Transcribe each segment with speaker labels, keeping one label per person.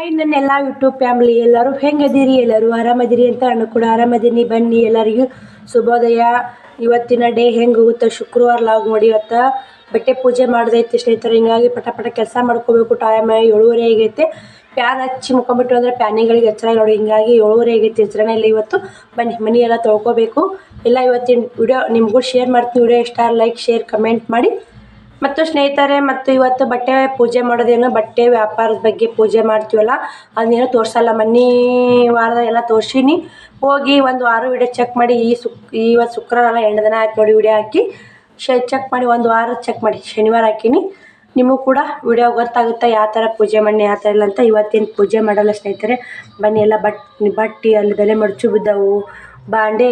Speaker 1: Hi ನನ್ನ ಎಲ್ಲ YouTube family ಎಲ್ಲರೂ ಹೆಂಗದಿರಿ? ಎಲ್ಲರೂ ಆರಾಮದಿರಿ ಅಂತ ನಾನು ಕೂಡ ಆರಾಮದೀನಿ. ಬನ್ನಿ ಎಲ್ಲರಿಗೂ. ಶುಭೋದಯ. ಇವತ್ತಿನ ಡೇ ಹೆಂಗೆ ಹೋಗುತ್ತೆ? ಶುಕ್ರವಾರ ಲಾಗ್ ನೋಡಿ ಇವತ್ತು ಬಟ್ಟೆ ಪೂಜೆ ಮಾಡ್ದೈತಿ ಸ್ನೇಹಿತರು. ಹಿಂಗಾಗಿ ಪಟ ಪಟ ಕೆಲಸ ಮಾಡ್ಕೋಬೇಕು. ಟೈಮ್ ಏಳುವರೆ ಆಗೈತೆ. ಪ್ಯಾನ್ ಹಚ್ಚಿ ಮುಕೊಂಬಿಟ್ಟು ಅಂದರೆ ಪ್ಯಾನಿಗಳಿಗೆ ಎಚ್ಚರ ನೋಡಿ. ಹಿಂಗಾಗಿ ಏಳುವರೆ ಆಗೈತೆ. ಎಚ್ಚರನೇ ಇಲ್ಲ ಇವತ್ತು. ಬನ್ನಿ ಮನೆ ಎಲ್ಲ ತೊಳ್ಕೊಬೇಕು. ಎಲ್ಲ ಇವತ್ತಿನ ವಿಡಿಯೋ ನಿಮಗೂ ಶೇರ್ ಮಾಡ್ತೀನಿ. ವಿಡಿಯೋ ಇಷ್ಟ ಲೈಕ್ ಶೇರ್ ಕಮೆಂಟ್ ಮಾಡಿ. ಮತ್ತು ಸ್ನೇಹಿತರೆ, ಮತ್ತು ಇವತ್ತು ಬಟ್ಟೆ ಪೂಜೆ ಮಾಡೋದೇನು? ಬಟ್ಟೆ ವ್ಯಾಪಾರದ ಬಗ್ಗೆ ಪೂಜೆ ಮಾಡ್ತೀವಲ್ಲ? ಅದನ್ನೇನು ತೋರಿಸಲ್ಲ ಮೊನ್ನೆ ವಾರದ ಎಲ್ಲ ತೋರ್ಸೀನಿ. ಹೋಗಿ ಒಂದು ವಾರ ವಿಡಿಯೋ ಚೆಕ್ ಮಾಡಿ, ಈ ಸುಕ್, ಇವತ್ತು ಶುಕ್ರವಾರ ಎಂಟು ದಿನ ಆಯ್ತು ನೋಡಿ ವಿಡಿಯೋ ಹಾಕಿ. ಶ, ಚೆಕ್ ಮಾಡಿ, ಒಂದು ವಾರ ಚೆಕ್ ಮಾಡಿ. ಶನಿವಾರ ಹಾಕೀನಿ. ನಿಮಗೂ ಕೂಡ ವಿಡಿಯೋ ಗೊತ್ತಾಗುತ್ತೆ, ಯಾವ ಥರ ಪೂಜೆ ಮಾಡಿ ಯಾವ ಥರ ಇಲ್ಲ ಅಂತ. ಇವತ್ತೇನು ಪೂಜೆ ಮಾಡಲ್ಲ ಸ್ನೇಹಿತರೆ. ಬನ್ನಿ ಎಲ್ಲ ಬಟ್, ಬಟ್ಟೆ ಅಲ್ಲಿ ಬೆಲೆ ಮಡಚು ಬಿದ್ದವು. ಬಾಂಡೆ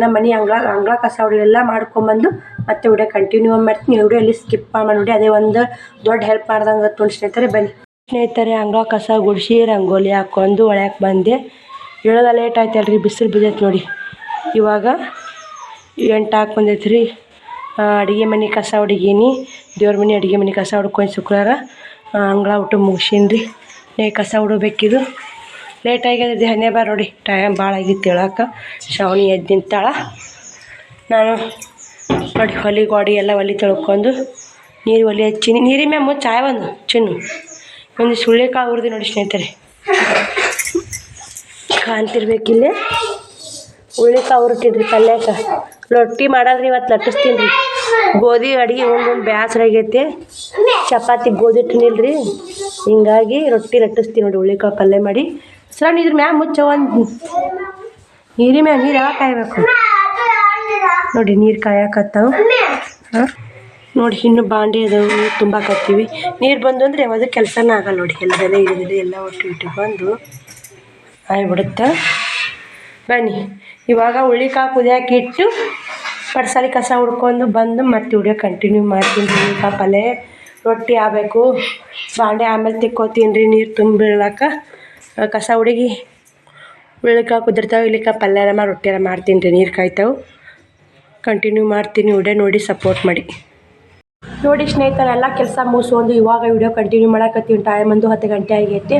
Speaker 1: ನಮ್ಮ ಮನೆ ಅಂಗಳ ಅಂಗಳ ಕಸ ಹೊಡೆಯೋದು ಎಲ್ಲ ಮಾಡ್ಕೊಂಬಂದು ಮತ್ತೆ ವಿಡಿಯೋ ಕಂಟಿನ್ಯೂ ಮಾಡ್ತೀನಿ. ವಿಡಿಯೋ ಅಲ್ಲಿ ಸ್ಕಿಪ್ ಮಾಡಿ ನೋಡಿ ಅದೇ ಒಂದು ದೊಡ್ಡ ಹೆಲ್ಪ್ ಮಾಡ್ದಂಗೆ ನೋಡಿ ಸ್ನೇಹಿತರೆ, ಬನ್ನಿ. ಸ್ನೇಹಿತರೆ, ಅಂಗಳ ಕಸ ಗುಡಿಸಿ, ರಂಗೋಲಿ ಹಾಕ್ಕೊಂಡು ಒಳ್ಯಾಕೆ ಬಂದೆ. ಹೇಳೋದ ಲೇಟ್ ಆಯ್ತಲ್ರಿ, ಬಿಸಿಲು ಬಿದ್ದೈತೆ ನೋಡಿ. ಇವಾಗ ಎಂಟು ಹಾಕಿ ಬಂದೈತೆ ರೀ ಅಡುಗೆ ಮನೆ ಕಸ ಹೊಡಿಗೀನಿ. ದೇವ್ರ ಮನೆ ಅಡುಗೆ ಮನೆ ಕಸ ಹೊಡ್ಕೊಂಡು ಶುಕ್ರವಾರ ಅಂಗಳ ಊಟ ಮುಗಿಸೀನಿ ರೀ ನೇ ಕಸ ಹೊಡಬೇಕಿದು. ಲೇಟ್ ಆಗ್ಯದ ಹನ್ನೆ ಬಾರ್ ನೋಡಿ. ಟೈಮ್ ಭಾಳ ಆಗಿತ್ತು ಹೇಳಕ್ಕೆ ಶ್ರಾವಣಿ ಎದ್ದು ನಿಂತಾಳ ನಾನು ನೋಡಿ ಹೊಲಿ ಗೋಡಿ ಎಲ್ಲ ಒಲಿ ತೊಳ್ಕೊಂಡು ನೀರು ಒಲಿ ಹಚ್ಚಿನಿ. ನೀರಿನ ಮ್ಯಾಮು ಚಾಯ್ ಒಂದು ಚಿನ್ನು. ಒಂದು ಸುಳ್ಳೆಕಾಳು ಹುರಿದು ನೋಡಿ ಸ್ನೇಹಿತರೆ. ಕಾಣ್ತಿರ್ಬೇಕಿಲ್ಲೇ. ಹುಳ್ಳಿಕಾಳು ಹುರ್ತಿದ್ರಿ ಪಲ್ಯಕ್ಕೆ ರೊಟ್ಟಿ ಮಾಡಲ್ರಿ ಇವತ್ತು ಲಟ್ಟಿಸ್ತೀನಿ ರೀ ಗೋಧಿ, ಅಡುಗೆ ಒಂದು ಬ್ಯಾಸರ ಬೇಸರ ಆಗೈತೆ. ಚಪಾತಿ ಗೋಧಿ ಹಿಟ್ಟು ನಿಲ್ರಿ. ಹಿಂಗಾಗಿ ರೊಟ್ಟಿ ಲಟ್ಟಿಸ್ತೀನಿ ನೋಡಿ ಹುಳ್ಳಿಕಾಳು ಪಲ್ಯ ಮಾಡಿ. ಸರ್ ಇದ್ರ ಮ್ಯಾಗ ಮುಚ್ಚ ಒಂದು ನೀರಿನ ಮ್ಯಾಮ್ ನೀರು ಕಾಯ್ಬೇಕು? ನೋಡಿ, ನೀರು ಕಾಯಕತ್ತಾವು. ನೋಡಿ, ಇನ್ನು ಬಾಂಡೆ ಅದಾವು ತುಂಬಾಕತ್ತೀವಿ ನೀರು ಬಂದು ಅಂದರೆ ಯಾವುದು ಕೆಲಸನೇ ಆಗಲ್ಲ ನೋಡಿ, ಎಲ್ಲದೆಲ್ಲ ಹಿಡಿದಿದೆ ಎಲ್ಲ ಒಟ್ಟು ಇಟ್ಟು ಬಂದು ಆಗಿಬಿಡುತ್ತೆ ಬನ್ನಿ, ಇವಾಗ ಹುಳ್ಳಿಕಾಳು ಕುದಿಯಾಕಿ ಇಟ್ಟು ಪಡ್ಸಾಲಿ ಕಸ ಹುಡ್ಕೊಂಡು ಬಂದು ಮತ್ತೆ ವಿಡಿಯೋ ಕಂಟಿನ್ಯೂ ಮಾಡ್ತೀನಿ. ಹುಳ್ಳಿಕಾಳು ಪಲ್ಯ ರೊಟ್ಟಿ ಆಗಬೇಕು. ಬಾಂಡೆ ಆಮೇಲೆ ತಿಕ್ಕೋತೀನಿ ರೀ ನೀರು ತುಂಬಿಡ್ಲಾಕ ಕಸ ಹುಡುಗಿ. ಉಳ್ಳಿಕ ಕುದಿರ್ತಾವೆ, ಇಲ್ಲಿಕ ಪಲ್ಯ ಮಾಡಿ ರೊಟ್ಟಿ ಮಾಡ್ತೀನಿ ರೀ, ನೀರು ಕಾಯ್ತಾವೆ. ಕಂಟಿನ್ಯೂ ಮಾಡ್ತೀನಿ ವಿಡಿಯೋ ನೋಡಿ ಸಪೋರ್ಟ್ ಮಾಡಿ. ನೋಡಿ ಸ್ನೇಹಿತರೆ ಎಲ್ಲ ಕೆಲಸ ಮುಗಿಸ್ಕೊಂಡು ಇವಾಗ ವಿಡಿಯೋ ಕಂಟಿನ್ಯೂ ಮಾಡಕತ್ತೀವಿ ಟೈಮ್ ಒಂದು ಹತ್ತು ಗಂಟೆ ಆಗೈತಿ.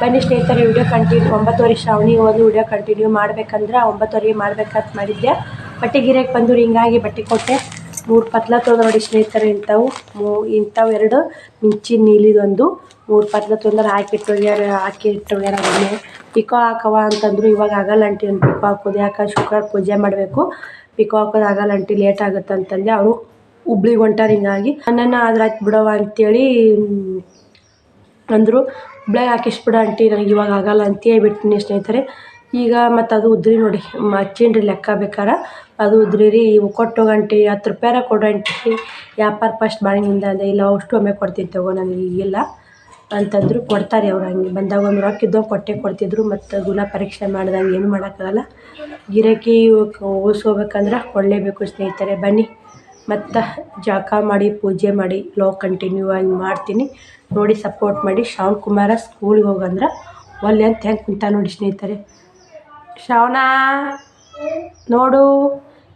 Speaker 1: ಬನ್ನಿ ಸ್ನೇಹಿತರೆ ವಿಡಿಯೋ ಕಂಟಿನ್ಯೂ ಒಂಬತ್ತುವರೆ ಶ್ರಾವಣಿ ಹೋಗಿ ವಿಡಿಯೋ ಕಂಟಿನ್ಯೂ ಮಾಡ್ಬೇಕಂದ್ರೆ ಒಂಬತ್ತುವರೆಗೆ ಮಾಡ್ಬೇಕಂತ ಮಾಡಿದ್ದೆ. ಬಟ್ಟೆ ಗಿರಕ್ಕೆ ಬಂದು ಹಿಂಗಾಗಿ ಬಟ್ಟೆ ಕೊಟ್ಟೆ. ಮೂರು ಪತ್ಲ ತೊಗೊಂಡು ನೋಡಿ ಸ್ನೇಹಿತರೆ, ಇಂಥವು ಮೂ ಇಂಥವು ಎರಡು ಮಿಂಚಿನ ನೀಲಿದೊಂದು. ಮೂರು ಪಾತ್ರೆ ತೊಂದರೆ ಹಾಕಿಟ್ಟು ಹೋಗ್ಯಾರ ಹಾಕಿ ಇಟ್ಟು ಹೋಗ್ಯಾರ ಪಿಕೋ ಹಾಕವ ಅಂತಂದ್ರು ಇವಾಗ ಆಗಲ್ಲ ಅಂಟಿ ಒಂದು ಪಿಕೋ ಹಾಕೋದು. ಯಾಕೆ ಶುಕ್ರವಾರ ಪೂಜೆ ಮಾಡಬೇಕು. ಪಿಕೋ ಹಾಕೋದು ಆಗಲ್ಲ ಅಂಟಿ ಲೇಟ್ ಆಗುತ್ತೆ ಅಂತಂದೆ ಅವರು ಹುಬ್ಳಿಗೆ ಹೊಂಟಾರ ಹಿಂಗಾಗಿ. ನನ್ನ ಆದ್ರೆ ಹಾಕಿ ಬಿಡವ ಅಂತೇಳಿ ಅಂದರು. ಹುಬ್ಳಿಗೆ ಹಾಕಿಸ್ಬಿಡ ಆಂಟಿ ನನಗೆ ಇವಾಗ ಆಗಲ್ಲ ಅಂತ ಹೇಳ್ಬಿಡ್ತೀನಿ ಸ್ನೇಹಿತರೆ. ಈಗ ಮತ್ತು ಅದು ಉದ್ರಿ ನೋಡಿ ಹಚ್ಚಿನ್ರಿ ಲೆಕ್ಕ ಬೇಕಾರ. ಅದು ಉದ್ರಿ ರೀ ಇವು ಕೊಟ್ಟು ಗಂಟೆ ಹತ್ತು ರೂಪಾಯಾರ ಕೊಡು ಅಂಟಿ ವ್ಯಾಪಾರ ಫಸ್ಟ್ ಬಾಳಿನಿಂದ ಅಂದೆ. ಇಲ್ಲ ಅಷ್ಟು ಒಮ್ಮೆ ಕೊಡ್ತೀನಿ ತಗೋ ನನಗೆ ಈಗಿಲ್ಲ. ಅಂತಂದ್ರು ಕೊಡ್ತಾರೆ ಅವ್ರು ಹಂಗೆ. ಬಂದಾಗ ಒಂದು ರೊಕ್ಕ ಇದ್ದಾಗ ಕೊಟ್ಟೇ ಕೊಡ್ತಿದ್ರು ಮತ್ತು ಗುಣ ಪರೀಕ್ಷೆ ಮಾಡ್ದಂಗೆ ಏನು ಮಾಡೋಕ್ಕಾಗಲ್ಲ. ಗಿರಾಕಿ ಉಳಿಸ್ಕೋಬೇಕಂದ್ರೆ ಕೊಡಲೇಬೇಕು ಸ್ನೇಹಿತರೆ. ಬನ್ನಿ. ಮತ್ತು ಜಳಕ ಮಾಡಿ, ಪೂಜೆ ಮಾಡಿ, ಲೋ ಕಂಟಿನ್ಯೂ ಆಗಿ ಮಾಡ್ತೀನಿ. ನೋಡಿ ಸಪೋರ್ಟ್ ಮಾಡಿ. ಶ್ರಾವಣ್ ಕುಮಾರ ಸ್ಕೂಲ್ಗೆ ಹೋಗಂದ್ರೆ ಒಲ್ಲೆ ಅಂತ ಹೆಂಗೆ ಕುಂತ ನೋಡಿ ಸ್ನೇಹಿತರೆ. ಶ್ರಾವಣ, ನೋಡು.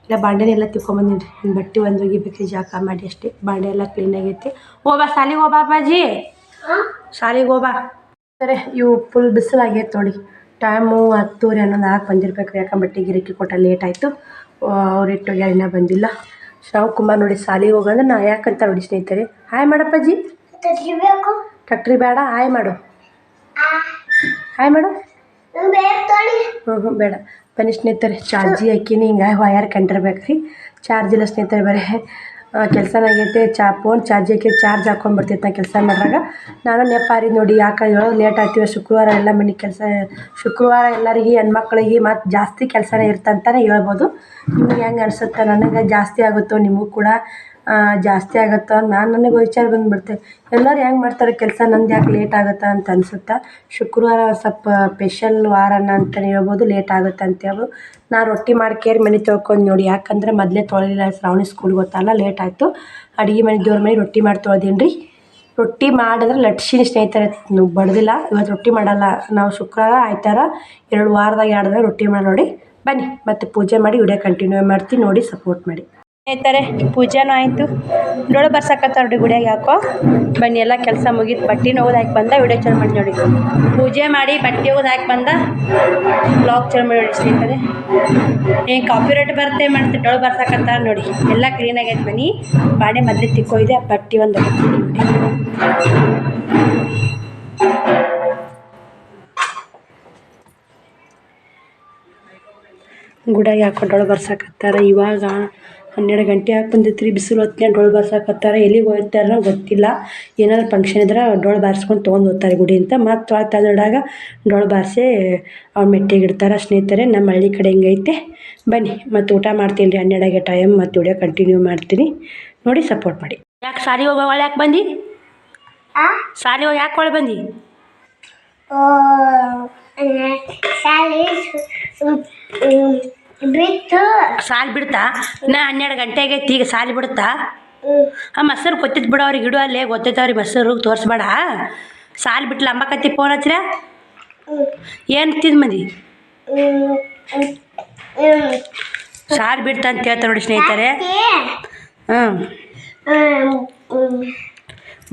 Speaker 1: ಇಲ್ಲ ಬಾಂಡೆನೆಲ್ಲ ತಿಕ್ಕೊಂಬಂದೀನಿ ರೀ ಬಟ್ಟೆ ಒಂದು ಒಗಿಬೇಕು ಜಳಕ ಮಾಡಿ ಅಷ್ಟೇ. ಬಾಂಡೆ ಎಲ್ಲ ಕ್ಲೀನ್ ಆಗೈತಿ. ಹೋಬಾ ಸಾಲಿಗೆ ಹೋಬಾ ಅಪ್ಪಾಜಿ. ಶಾಲಿಗೆ ಹೋಗ್ಬಾ. ಸರಿ ಇವು ಫುಲ್ ಬಿಸಿಲಾಗೈತೆ ನೋಡಿ. ಟೈಮು ಹತ್ತೂರಿ ಹನ್ನೊಂದು ಹಾಕಿ ಬಂದಿರ್ಬೇಕು. ಯಾಕಂದ್ರೆ ಬಟ್ಟೆ ಗಿರಕಿ ಕೊಟ್ಟ ಲೇಟ್ ಆಯಿತು. ಅವ್ರು ಇಟ್ಟು ಹೋಗ್ಯಾರ ಇನ್ನೂ ಬಂದಿಲ್ಲ. ಕುಮಾರ್ ನೋಡಿ ಶಾಲೆಗೆ ಹೋಗಂದ್ರೆ ನಾ ಯಾಕಂತ ನೋಡಿ ಸ್ನೇಹಿತರೆ. ಹಾಯ್ ಮಾಡಪ್ಪಾಜಿ. ಟ್ಯಾಕ್ಟ್ರಿ ಬೇಡ ಹಾಯ್ ಮಾಡು. ಹಾಯ್ ಮಾಡು. ಹ್ಞೂ ಹ್ಞೂ ಬೇಡ. ಬನ್ನಿ ಸ್ನೇಹಿತರೆ ಚಾರ್ಜಿ ಹಾಕಿನಿ. ಹಿಂಗೆ ವಯರ್ ಕಂಡಿರ್ಬೇಕು ರೀ ಚಾರ್ಜ್ ಇಲ್ಲ ಸ್ನೇಹಿತರೆ ಬರೀ. ಕೆಲಸನಾಗೈತೆ ಚಾ ಫೋನ್ ಚಾರ್ಜ್ ಹಾಕಿ ಚಾರ್ಜ್ ಹಾಕೊಂಡು ಕೆಲಸ ಮಾಡಿದಾಗ. ನಾನು ನೆಪಾರಿದ್ದು ನೋಡಿ, ಯಾಕೆ ಲೇಟ್ ಆಗ್ತೀವಿ ಶುಕ್ರವಾರ ಎಲ್ಲ ಮನೆ ಕೆಲಸ, ಶುಕ್ರವಾರ ಎಲ್ಲರಿಗೆ ಹೆಣ್ಮಕ್ಳಿಗೆ ಮತ್ತು ಜಾಸ್ತಿ ಕೆಲಸನೇ ಇರ್ತಂತಲೇ ಹೇಳ್ಬೋದು. ನಿಮಗೆ ಹೆಂಗೆ ಅನಿಸುತ್ತೆ? ನನಗೆ ಜಾಸ್ತಿ ಆಗುತ್ತೋ ನಿಮಗೂ ಕೂಡ. ಜಾಸ್ತಿ ಆಗತ್ತೆ ನಾನು ನನಗೆ ವಿಚಾರ ಬಂದುಬಿಡ್ತೆ. ಎಲ್ಲರೂ ಹೆಂಗೆ ಮಾಡ್ತಾರೆ ಕೆಲಸ? ನಂದು ಯಾಕೆ ಲೇಟ್ ಆಗುತ್ತೆ ಅಂತ ಅನ್ಸುತ್ತೆ? ಶುಕ್ರವಾರ ಸ್ವಲ್ಪ ಸ್ಪೆಷಲ್ ವಾರನ ಅಂತಲೇ ಹೇಳ್ಬೋದು ಲೇಟ್ ಆಗುತ್ತೆ ಅಂತ ನಾ ರೊಟ್ಟಿ ಮಾಡ್ಕೇರಿ ಮನೆ ತೊಳ್ಕೊಂಡು ನೋಡಿ, ಯಾಕಂದ್ರೆ ಮೊದಲೇ ತೊಳಿಲಿಲ್ಲ ಶ್ರಾವಣಿ ಸ್ಕೂಲ್ಗೆ ಗೊತ್ತಲ್ಲ ಲೇಟ್ ಆಯಿತು. ಅಡುಗೆ ಮನೆ, ದೇವ್ರ ಮನೆ ರೊಟ್ಟಿ ಮಾಡಿ ತೊಳ್ದೀನಿ ರೊಟ್ಟಿ ಮಾಡಿದ್ರೆ ಲಟ್ಸಿನ ಸ್ನೇಹಿತರೆ ಬಡ್ದಿಲ್ಲ ಇವತ್ತು ರೊಟ್ಟಿ ಮಾಡಲ್ಲ. ನಾವು ಶುಕ್ರವಾರ, ಆಯ್ತಾರ, ಎರಡು ವಾರದಾಗ, ಎರಡು ರೊಟ್ಟಿ ಮಾಡಿ ನೋಡಿ. ಬನ್ನಿ, ಮತ್ತೆ ಪೂಜೆ ಮಾಡಿ, ವಿಡಿಯೋ ಕಂಟಿನ್ಯೂ ಮಾಡ್ತೀನಿ, ನೋಡಿ ಸಪೋರ್ಟ್ ಮಾಡಿ. ಸ್ನೇಹಿತರೆ, ಪೂಜೆನೂ ಆಯಿತು. ಡೊಳ್ಳು ಬರ್ಸಕತ್ತ ನೋಡಿ ಗುಡಿಯಾಗ ಯಾಕೋ. ಬನ್ನಿ, ಎಲ್ಲ ಕೆಲಸ ಮುಗೀತು. ಬಟ್ಟೆ ಹೋಗೋದು ಹಾಕಿ ಬಂದ, ವಿಡಿಯೋ ಚಲೋ ಮಾಡಿ ನೋಡಿ. ಪೂಜೆ ಮಾಡಿ, ಬಟ್ಟೆ ಹೋಗೋದು ಹಾಕಿ ಬಂದ ಬ್ಲಾಗ್ ಚಲೋ ಮಾಡಿ ನೋಡಿ ಸ್ನೇಹಿತರೆ. ಏನು ಕಾಪಿರೇಟ್ ಬರುತ್ತೆ ಮಾಡ್ತೀವಿ ಡೊಳ್ಳು ಬರ್ಸಕತ್ತ ನೋಡಿ. ಎಲ್ಲ ಕ್ಲೀನ್ ಬನ್ನಿ. ಬಾಡೆ ತಿಕ್ಕೋಯ್ದೆ ಆ ಬಟ್ಟೆ ಒಂದು ಗುಡಾಗಿ ಹಾಕೊಂಡೊಳು ಬರ್ಸಕತ್ತಾರ, ಇವಾಗ ಹನ್ನೆರಡು ಗಂಟೆ ಆಗಿ ಬಂದೈತ್ರಿ. ಬಿಸಿಲು ಹೊತ್ತಿನ ಡೊಳ್ಳು ಬಾರ್ಸಾಕತ್ತಾರ. ಎಲ್ಲಿಗೆ ಹೋಗ್ತಾರೋ ಗೊತ್ತಿಲ್ಲ. ಏನಾದ್ರು ಫಂಕ್ಷನ್ ಇದ್ರೆ ಡೊಳ್ಳು ಬಾರಿಸ್ಕೊಂಡು ತೊಗೊಂಡು ಹೋಗ್ತಾರೆ ಗುಡಿ ಅಂತ. ಮತ್ತು ತಗಡಾಗ ಡೊಳ್ಳು ಬಾರಿಸಿ ಅವ್ರ ಮೆಟ್ಟಿಗೆ ಇಡ್ತಾರೆ ಸ್ನೇಹಿತರೆ. ನಮ್ಮ ಹಳ್ಳಿ ಕಡೆ ಹಿಂಗೈತೆ. ಬನ್ನಿ ಮತ್ತು ಊಟ ಮಾಡ್ತೀನಿ ರೀ. ಹನ್ನೆರಡಾಗೆ ಟೈಮ್ ಮತ್ತು ವಿಡಿಯೋ ಕಂಟಿನ್ಯೂ ಮಾಡ್ತೀನಿ. ನೋಡಿ ಸಪೋರ್ಟ್ ಮಾಡಿ. ಯಾಕೆ ಸಾರಿ ಹೋಗೋ ಒಳ ಯಾಕೆ ಬಂದು? ಸಾರಿ ಹೋಗಿ ಯಾಕೆ ಒಳ ಬಂದು?
Speaker 2: ಶಾಲೆ ಬಿತ್ತು
Speaker 1: ಸಾಲಿ ಬಿಡ್ತಾ? ನಾ ಹನ್ನೆರಡು ಗಂಟೆ ಆಗೈತಿ ಈಗ ಸಾಲಿ ಬಿಡ್ತಾ? ಆ ಮೊಸರು ಗೊತ್ತಿತ್ತು ಬಿಡು ಅವ್ರಿಗೆ ಇಡು ಅಲ್ಲೇ ಗೊತ್ತೈತವ್ರಿಗೆ ಮೊಸರು ತೋರಿಸ್ಬೇಡ. ಸಾಲ್ ಬಿಟ್ಲ ಅಂಬಕತ್ತಿ ಫೋನ್ ಹಚ್ಚಿರ ಏನು ತಿಂದು ಮಂದಿ? ಸಾಲ್ ಬಿಡ್ತಾ ಅಂತ ಹೇಳ್ತಾರೆ ನೋಡಿ ಸ್ನೇಹಿತರೆ. ಹ್ಞೂ